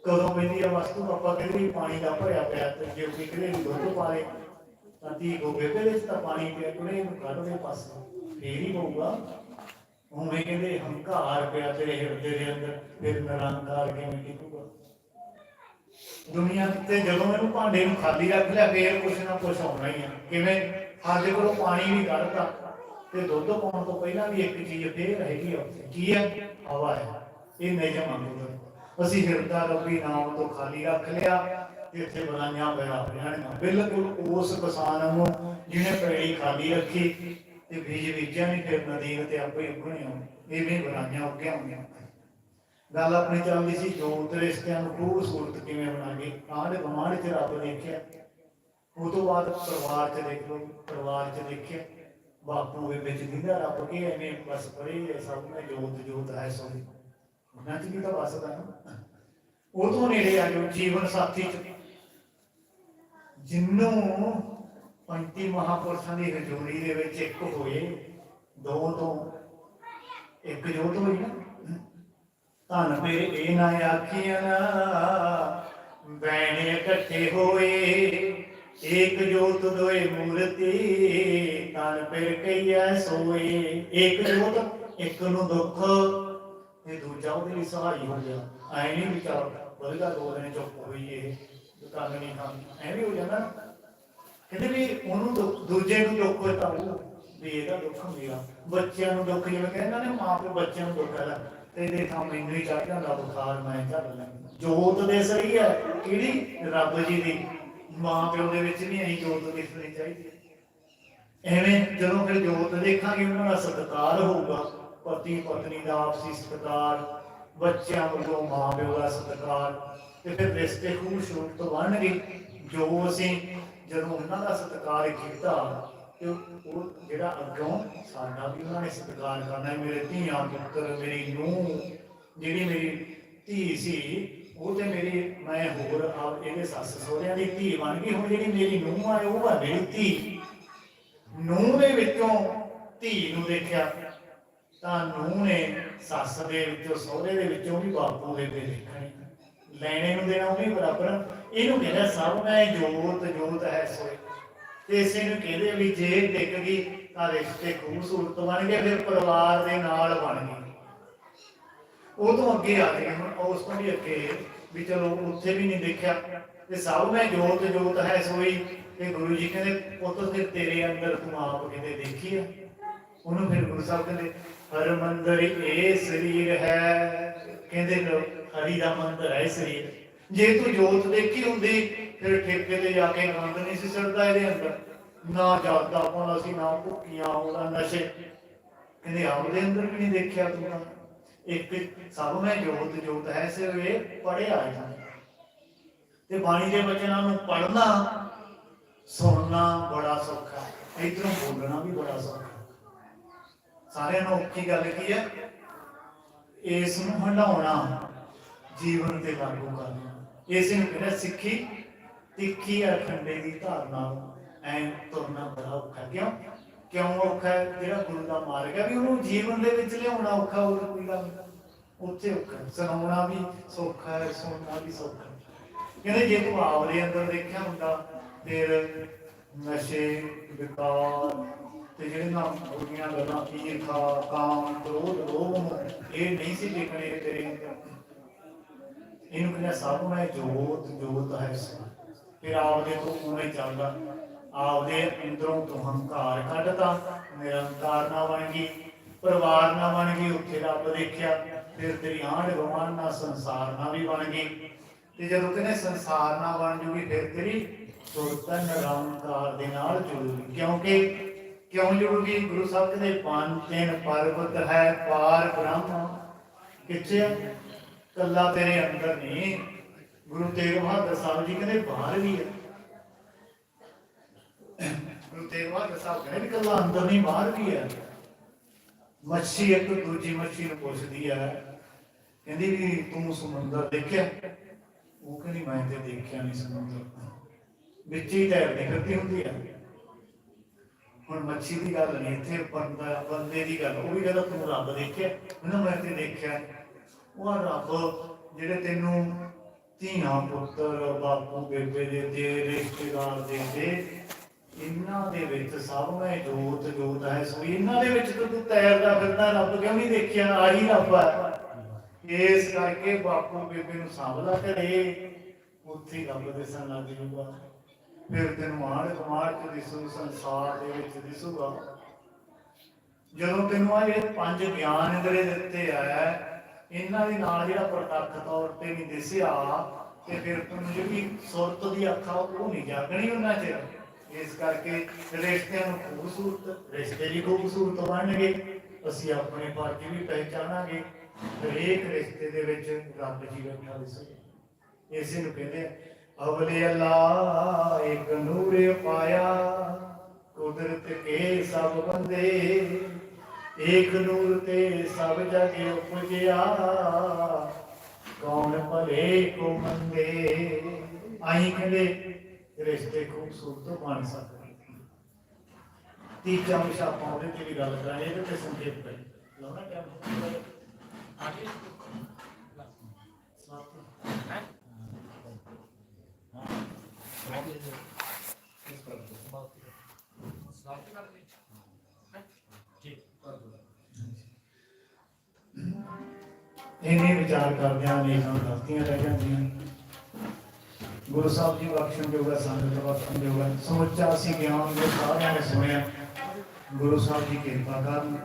ਕਦੋਂ ਪੈਂਦੀ ਆ ਵਸਤੂ ਆਪਾਂ ਕਹਿੰਦੇ ਵੀ ਪਾਣੀ ਦਾ ਭਰਿਆ ਪਿਆ ਤੇ ਜੇ ਕੋਈ ਕਿਹੜੇ ਵੀ ਦੁੱਧ ਪਾ ਲੇ ਤਾਂ ਤੀ ਗੋਬੇ ਦੇ ਵਿੱਚ ਤਾਂ ਪਾਣੀ ਪਿਆ ਕਿਹੜੇ ਨੂੰ ਕੱਢ ਦੇ ਪਾਸੇ ਫੇਰ ਹੀ ਹੋਊਗਾ ਉਵੇਂ ਕਹਿੰਦੇ ਹੰਕਾਰ ਪਿਆ ਤੇਰੇ ਹਿਰਦੇ ਦੇ ਅੰਦਰ, ਫਿਰ ਨਿਰੰਕਾਰ ਕਿਵੇਂ ਟਿਕੂਗਾ ਦੁਨੀਆ ਤੇ ਜਦੋਂ ਇਹਨੂੰ ਭਾਂਡੇ ਨੂੰ ਖਾਲੀ ਰੱਖ ਲਿਆ, ਫੇਰ ਕੁਛ ਨਾ ਕੁਛ ਆਉਣਾ ਹੀ ਆ। ਕਿਵੇਂ? ਸਾਡੇ ਕੋਲੋਂ ਪਾਣੀ ਵੀ ਕੱਢਤਾ ਤੇ ਦੁੱਧ ਪਾਉਣ ਤੋਂ ਪਹਿਲਾਂ ਵੀ ਇੱਕ ਚੀਜ਼ ਫੇਰ ਹੈਗੀ ਆ। ਕੀ ਹੈ ਹਵਾ ਹੈ। ਇਹ ਨਿਯਮ ਆ ਅਸੀਂ ਹਿਰਦਾ ਰੱਬੀ ਨਾਮ ਤੋਂ ਖਾਲੀ ਰੱਖ ਲਿਆ ਇੱਥੇ ਬਲਾਈਆਂ ਪੈਦਾ ਹੋ ਜਾਣਗੀਆਂ ਬਿਲਕੁਲ ਉਸ ਕਿਸਾਨ ਨੂੰ ਜਿਹਨੇ ਪੈੜੀ ਖਾਲੀ ਰੱਖੀ ਤੇ ਬੀਜ ਬੀਜਿਆ ਨਹੀਂ, ਫਿਰ ਨਦੀਨ ਤੇ ਆਪੇ ਹੀ ਉੱਗਣੇ ਆ ਇਵੇਂ ਬਲਾਈਆਂ ਉੱਗੀਆਂ ਹੁੰਦੀਆਂ ਗੱਲ ਆਪਣੀ ਚੱਲਦੀ ਸੀ ਜੋਤ ਰਿਸ਼ਤਿਆਂ ਨੂੰ ਖੂਬਸੂਰਤ ਕਿਵੇਂ ਬਣਾਗੇ ਆਹ ਦੇ ਚ ਰੱਬ ਦੇਖਿਆ। ਉਹ ਤੋਂ ਬਾਅਦ ਪਰਿਵਾਰ ਚ ਦੇਖ ਲਓ, ਪਰਿਵਾਰ ਚ ਦੇਖਿਆ। ਬਾਪੂ ਦੇ ਵਿੱਚ ਦਿੰਦਾ ਰੱਬ ਕੇ, ਐਵੇਂ ਬਸ ਪੜੇ ਸਭ ਨੇ ਜੋਤ ਜੋਤ ਹੈ ਸੋ ਉਹਨਾਂ ਚ ਵੀ ਤਾਂ ਵਸਦਾ ਨਾ ਉਹ ਤੋਂ ਨੇੜੇ ਆ ਜੋ ਜੀਵਨ ਸਾਥੀ ਚ। ਜਿੰਨੂੰ ਪੰਤੀ ਮਹਾਪੁਰਸ਼ਾਂ ਦੀ ਹਜ਼ੂਰੀ ਦੇ ਵਿੱਚ ਇੱਕ ਹੋਏ, ਦੋ ਤੋਂ ਇੱਕ ਜੋਤ ਹੋਈ ਨਾ। ਧਨ ਫਿਰ ਇਹ ਨਾ ਆਖੀਆਂ ਬੈਣੇ ਇਕੱਠੇ ਹੋਏ ਏਕ ਜੋਤ ਦੋਏ ਮੂਰਤੀ ਤਨ ਫਿਰ ਕਈਐ ਸੋਏ। ਏਕ ਜੋਤ, ਇੱਕ ਨੂੰ ਦੁੱਖ ਤੇ ਦੂਜਾ ਉਹਦੇ ਲਈ ਸਹਾਈ ਹੋ ਗਿਆ। ਐ ਨਹੀਂ ਵਿਚਾਰ ਬਲਗਾ ਦੋ ਦਿਨ ਚੁੱਪ ਹੋਈ ਇਹ ਕੰਨ ਨਹੀਂ ਖਾਂਦੀ। ਐਵੇਂ ਹੋ ਜਾਂਦਾ ਕਹਿੰਦੇ ਵੀ ਉਹਨੂੰ ਦੂਜੇ ਨੂੰ ਦੁੱਖ ਹੋਇਆ ਤਾਂ ਵੀ ਇਹਦਾ ਦੁੱਖ ਮੇਰਾ ਬੱਚਿਆਂ ਨੂੰ ਦੁੱਖ ਜਿਵੇਂ ਕਹਿੰਦਾ ਨੇ ਮਾਂ ਪਿਓ ਬੱਚਿਆਂ ਨੂੰ ਦੁੱਖ ਹੈ ਤੇ ਇਹਦੇ ਥਾਂ ਮੈਨੂੰ ਹੀ ਚੜ ਜਾਂਦਾ ਬੁਖਾਰ, ਮੈਂ ਝੱਲ ਲੈਂਦਾ ਜੋਤ ਦੇ ਸਹੀ ਹੈ ਕਿਹੜੀ? ਰੱਬ ਜੀ ਦੀ। ਮਾਂ ਪਿਓ ਦੇ ਵਿੱਚ ਵੀ ਐਂ ਜੋਤ ਦੇਖਣੀ ਚਾਹੀਦੀ ਹੈ ਐਵੇਂ ਜਦੋਂ ਫਿਰ ਜੋਤ ਦੇਖਾਂਗੇ, ਉਹਨਾਂ ਦਾ ਸਤਿਕਾਰ ਹੋਊਗਾ। ਪਤੀ ਪਤਨੀ ਦਾ ਆਪਸੀ ਸਤਿਕਾਰ, ਬੱਚਿਆਂ ਵੱਲੋਂ ਮਾਂ ਪਿਓ ਦਾ ਸਤਿਕਾਰ ਤੇ ਫਿਰ ਰਿਸ਼ਤੇ ਖੂਬਸੂਰਤ ਬਣਨਗੇ। ਜੋ ਅਸੀਂ ਜਦੋਂ ਉਹਨਾਂ ਦਾ ਸਤਿਕਾਰ ਕੀਤਾ ਤੇ ਉਹ ਜਿਹੜਾ ਅੱਗੋਂ ਸਾਡਾ ਵੀ ਉਹਨਾਂ ਨੇ ਸਤਿਕਾਰ ਕਰਨਾ ਮੇਰੇ ਧੀਆਂ ਪੁੱਤਰ, ਮੇਰੀ ਨੂੰਹ, ਜਿਹੜੀ ਮੇਰੀ ਧੀ ਸੀ, ਉਹ ਤੇ ਮੇਰੀ ਮੈਂ ਹੋਰ ਆਪ ਇਹਦੇ ਸੱਸ ਸਹੁਰਿਆਂ ਦੀ ਧੀ ਬਣ ਗਈ, ਹੁਣ ਜਿਹੜੀ ਮੇਰੀ ਨੂੰਹ ਆ, ਉਹ ਆ ਮੇਰੀ ਧੀ। ਨੂੰਹ ਦੇ ਵਿੱਚੋਂ ਧੀ ਨੂੰ ਦੇਖਿਆ ਤਾਂ ਨੂੰਹ ਨੇ ਸੱਸ ਦੇ ਵਿੱਚੋਂ, ਸਹੁਰੇ ਦੇ ਵਿੱਚੋਂ ਵੀ ਬਾਪੂ ਦੇ ਤੇ ਦੇਖਣੇ ਲੈਣੇ ਨੂੰ ਦੇਣਾ ਉਹ ਵੀ ਬਰਾਬਰ। ਇਹਨੂੰ ਕਹਿੰਦਾ, ਸਭ ਮੈਂ ਜੋਤ ਜੋਤ ਹੈ ਸੋਏ। ਤੇ ਇਸੇ ਨੂੰ ਕਹਿੰਦੇ ਵੀ ਜੇ ਟਿਕ ਗਈ ਤਾਂ ਰਿਸ਼ਤੇ ਖੂਬਸੂਰਤ ਬਣ ਗਏ, ਫਿਰ ਪਰਿਵਾਰ ਦੇ ਨਾਲ ਬਣ ਗਏ। ਉਹ ਤੋਂ ਅੱਗੇ ਆ ਗਏ ਹੁਣ ਉਸ ਤੋਂ ਵੀ ਅੱਗੇ ਵੀ ਚਲੋ ਉੱਥੇ ਵੀ ਨਹੀਂ ਦੇਖਿਆ। ਤੇ ਸਭ ਮੈਂ ਜੋਤ ਜੋਤ ਹੈ ਸੋਈ। ਤੇ ਗੁਰੂ ਜੀ ਕਹਿੰਦੇ, ਪੁੱਤ, ਫਿਰ ਤੇਰੇ ਅੰਦਰ ਤੂੰ ਆਪ ਕਿਤੇ ਦੇਖੀ ਆ? ਉਹਨੂੰ ਫਿਰ ਗੁਰੂ ਸਾਹਿਬ ਕਹਿੰਦੇ ਹਰ ਮੰਦਰ ਇਹ ਸਰੀਰ ਹੈ। ਕਹਿੰਦੇ ਲੋ, ਹਰੀ ਦਾ ਮੰਦਰ ਹੈ ਸਰੀਰ। ਜੇ ਤੂੰ ਜੋਤ ਦੇਖੀ ਹੁੰਦੀ, ਫਿਰ ਠੇਕੇ ਤੇ ਜਾ ਕੇ ਆਨੰਦ ਨਹੀਂ ਸੀ ਚੜਦਾ ਇਹਦੇ ਅੰਦਰ। ਨਾ ਜਾਦਾ ਪਾਉਣਾ ਸੀ, ਨਾ ਭੁੱਖੀਆਂ ਹੋਣਾ ਨਸ਼ੇ। ਕਹਿੰਦੇ ਆਪਦੇ ਅੰਦਰ ਵੀ ਨਹੀਂ ਦੇਖਿਆ ਤੂੰ ਤਾਂ। ਇੱਕ ਸਭ ਮੈਂ ਜੋਤ ਜੋਤ ਹੈ ਸਿਵੇ ਪੜਿਆ ਹੈ। ਤੇ ਬਾਣੀ ਦੇ ਬਚਨਾਂ ਨੂੰ ਪੜਨਾ ਸੁਣਨਾ ਬੜਾ ਸੌਖਾ ਇਧਰੋਂ ਬੋਲਣਾ ਵੀ ਬੜਾ ਸੌਖਾ ਸਾਰਿਆਂ ਨੂੰ ਔਖੀ ਗੱਲ ਕੀ ਹੈ? ਇਸ ਨੂੰ ਹੰਡਾਉਣਾ ਜੀਵਨ ਤੇ ਲਾਗੂ ਕਰਨਾ। ਇਸ ਨੂੰ ਕਹਿੰਦਾ ਸਿੱਖੀ? ਤਿੱਖੀ ਅਖੰਡੇ ਦੀ ਧਾਰਨਾ ਐ ਤੁਰਨਾ ਬੜਾ ਔਖਾ ਕਿਉਂ? ਕਿਉਂ ਔਖਾ ਜਿਹੜਾ ਗੁਰੂ ਦਾ ਮਾਰਗ ਹੈ ਵੀ ਉਹਨੂੰ ਜੀਵਨ ਦੇ ਵਿੱਚ ਲਿਆਉਣਾ ਔਖਾ, ਹੋਰ ਕੋਈ ਗੱਲ ਉੱਥੇ ਔਖਾ ਸੁਣਾਉਣਾ ਵੀ ਸੌਖਾ ਹੈ, ਸੁਣਨਾ ਵੀ ਸੌਖਾ ਕਹਿੰਦੇ ਜੇ ਤੂੰ ਆਪਦੇ ਅੰਦਰ ਦੇਖਿਆ ਹੁੰਦਾ, ਫਿਰ ਨਸ਼ੇ, ਵਿਕਾਰ ਤੇ ਜਿਹੜੇ ਨਾ ਬੁਰੀਆਂ ਗੱਲਾਂ ਈਰਖਾ ਕਾਮ, ਕ੍ਰੋਧ ਲੋਭ ਇਹ ਨਹੀਂ ਸੀ ਦੇਖਣੇ ਤੇਰੇ। ਇਹਨੂੰ ਕਹਿੰਦਾ ਸਭ ਮੈਂ ਜੋਤ ਜੋਤ ਹੈ ਫਿਰ ਆਪਦੇ ਤੋਂ ਉਵੇਂ ਚੱਲਦਾ। ਆਪਦੇ ਅੰਦਰੋਂ ਤੋਂ ਹੰਕਾਰ ਕੱਢਦਾ ਨਿਰੰਕਾਰ ਨਾ ਬਣ ਗਈ, ਪਰਿਵਾਰ ਨਾ ਬਣ ਗਈ, ਉੱਥੇ ਰੱਬ ਦੇਖਿਆ, ਫਿਰ ਤੇਰੀ ਆਂਢ ਗੁਆਂਢ ਨਾਲ ਸੰਸਾਰ ਨਾਲ ਵੀ ਬਣ ਗਈ। ਤੇ ਜਦੋਂ ਕਹਿੰਦੇ ਸੰਸਾਰ ਨਾ ਬਣ ਜੂਗੀ, ਫਿਰ ਤੇਰੀ ਸੁਰਤ ਨਿਰੰਕਾਰ ਦੇ ਨਾਲ ਜੁੜੂਗੀ। ਕਿਉਂਕਿ ਕਿਉਂ ਜੁੜੂਗੀ? ਗੁਰੂ ਸਾਹਿਬ ਕਹਿੰਦੇ, ਪੰਜ ਤਿੰਨ ਪਰਬਤ ਹੈ, ਪਾਰ ਬ੍ਰਹਮ। ਕਿੱਥੇ ਕੱਲਾ ਤੇਰੇ ਅੰਦਰ ਨਹੀਂ। ਗੁਰੂ ਤੇਗ ਬਹਾਦਰ ਸਾਹਿਬ ਜੀ ਕਹਿੰਦੇ, ਬਾਹਰ ਵੀ ਹੈ ਗੁਰੂ ਤੇਗ ਬਹਾਦਰ ਸਾਹਿਬ ਕਹਿੰਦੇ ਕੱਲਾ ਅੰਦਰ ਨਹੀਂ, ਬਾਹਰ ਵੀ ਹੈ ਮੱਛੀ ਇੱਕ ਦੂਜੀ ਮੱਛੀ ਨੂੰ ਪੁੱਛਦੀ ਹੈ ਕਹਿੰਦੀ ਵੀ ਤੂੰ ਸਮੁੰਦਰ ਦੇਖਿਆ? ਉਹ ਕਹਿੰਦੀ, ਮੈਂ ਤੇ ਦੇਖਿਆ ਨਹੀਂ ਸਮੁੰਦਰ। ਵਿੱਚ ਹੀ ਤੈਰਦੀ ਫਿਰਦੀ ਹੁੰਦੀ ਹੈ ਹੁਣ ਮੱਛੀ ਦੀ ਗੱਲ ਨਹੀਂ, ਇੱਥੇ ਬੰਦਾ ਬੰਦੇ ਦੀ ਗੱਲ, ਉਹ ਵੀ ਕਹਿੰਦਾ ਤੂੰ ਰੱਬ ਦੇਖਿਆ ਮੈਨੂੰ ਮੈਂ ਤੇ ਦੇਖਿਆ। ਉਹ ਰੱਬ, ਜਿਹੜੇ ਤੈਨੂੰ ਧੀਆਂ ਪੁੱਤਰ, ਬਾਪੂ, ਬੇਬੇ ਦੇ ਦੇ ਰਿਸ਼ਤੇਦਾਰ ਦੇ ਦੇ ਇਹਨਾਂ ਦੇ ਵਿੱਚ ਸਭ ਮੈਂ ਜੋਤ ਜੋਤ ਹੈ, ਸੋ ਇਹਨਾਂ ਦੇ ਵਿੱਚ ਤਾਂ ਤੂੰ ਤੈਰਦਾ ਫਿਰਦਾ, ਰੱਬ ਕਿਉਂ ਨਹੀਂ ਦੇਖਿਆ? ਆਹੀ ਰੱਬ ਹੈ। ਇਸ ਕਰਕੇ ਬਾਪੂ, ਬੇਬੇ ਨੂੰ ਸਾਂਭਦਾ ਕਰੇ ਉੱਥੇ ਹੀ ਰੱਬ ਦਿਸਣ ਲੱਗ ਜੂਗਾ ਫਿਰ ਤੈਨੂੰ ਆੜ ਕਮਾੜ ਚ ਦਿਸੂ ਸੰਸਾਰ ਦੇ ਵਿੱਚ ਦਿਸੂਗਾ। ਜਦੋਂ ਤੈਨੂੰ ਆ ਜਿਹੜੇ ਪੰਜ ਗਿਆਨ ਇੰਦਰੇ ਦਿੱਤੇ ਆ ਇਹਨਾਂ ਦੇ ਨਾਲ ਜਿਹੜਾ ਪ੍ਰਤੱਖ ਤੌਰ ਤੇ ਨਹੀਂ ਦਿਸਿਆ ਤੇ ਫਿਰ ਤੈਨੂੰ ਜਿਹੜੀ ਸੁਰਤ ਦੀ ਅੱਖਾਂ ਉਹ ਨਹੀਂ ਜਾਗਣੀ ਉਹਨਾਂ ਚਿਰ ਇਸ ਕਰਕੇ ਰਿਸ਼ਤਿਆਂ ਨੂੰ ਖੂਬਸੂਰਤ ਰਿਸ਼ਤੇ ਵੀ ਖੂਬਸੂਰਤ ਬਣਨਗੇ। ਅਸੀਂ ਆਪਣੇ ਫਰਜ਼ ਵੀ ਪਹਿਚਾਨਾਂਗੇ। ਹਰੇਕ ਰਿਸ਼ਤੇ ਦੇ ਵਿੱਚ ਰੱਬ ਜੀ ਬੈਠਾ ਦਿਸੇ ਇਸੇ ਨੂੰ ਕਹਿੰਦੇ ਆ, ਅਵਲੇ ਅੱਲਾ, ਇੱਕ ਨੂਰ ਪਾਇਆ। ਕੁਦਰਤ ਕੇ ਸਭ ਬੰਦੇ ਏਕ ਨੂਰ ਤੇ ਸਭ ਜਗ ਉਪਜਿਆ। ਕੌਣ ਭਲੇ ਕੋ ਮੰਦੇ ਆਈ ਕਹਿੰਦੇ, ਰਿਸ਼ਤੇ ਖੂਬਸੂਰਤ ਬਣ ਸਕਦੇ ਤੀਜਾ ਵਿਸ਼ਾ ਆਪਾਂ ਤੇ ਵੀ ਗੱਲ ਕਰਾਂਗੇ ਤੇ ਸੰਖੇਪ ਕਰੀ ਲਾਉਣਾ ਕਿਆ? ਆਗੇ ਹੈ ਸਲਾਹ ਕਰ ਲਈ ਹੈਂ? ਠੀਕ ਇਹਨੇ ਵਿਚਾਰ ਕਰਦਿਆਂ ਅਨੇਕਾਂ ਗਲਤੀਆਂ ਰਹਿ ਜਾਂਦੀਆਂ। ਗੁਰੂ ਸਾਹਿਬ ਜੀ ਬਖਸ਼ਣ ਜੋਗਾ, ਸੰਗਤ ਬਖਸ਼ਣ ਜੋਗਾ। ਸਮੁੱਚਾ ਅਸੀਂ ਗਿਆਨ ਦੇ ਸਾਰਿਆਂ ਨੇ ਸੁਣਿਆ। ਗੁਰੂ ਸਾਹਿਬ ਜੀ ਕਿਰਪਾ ਕਰਨ।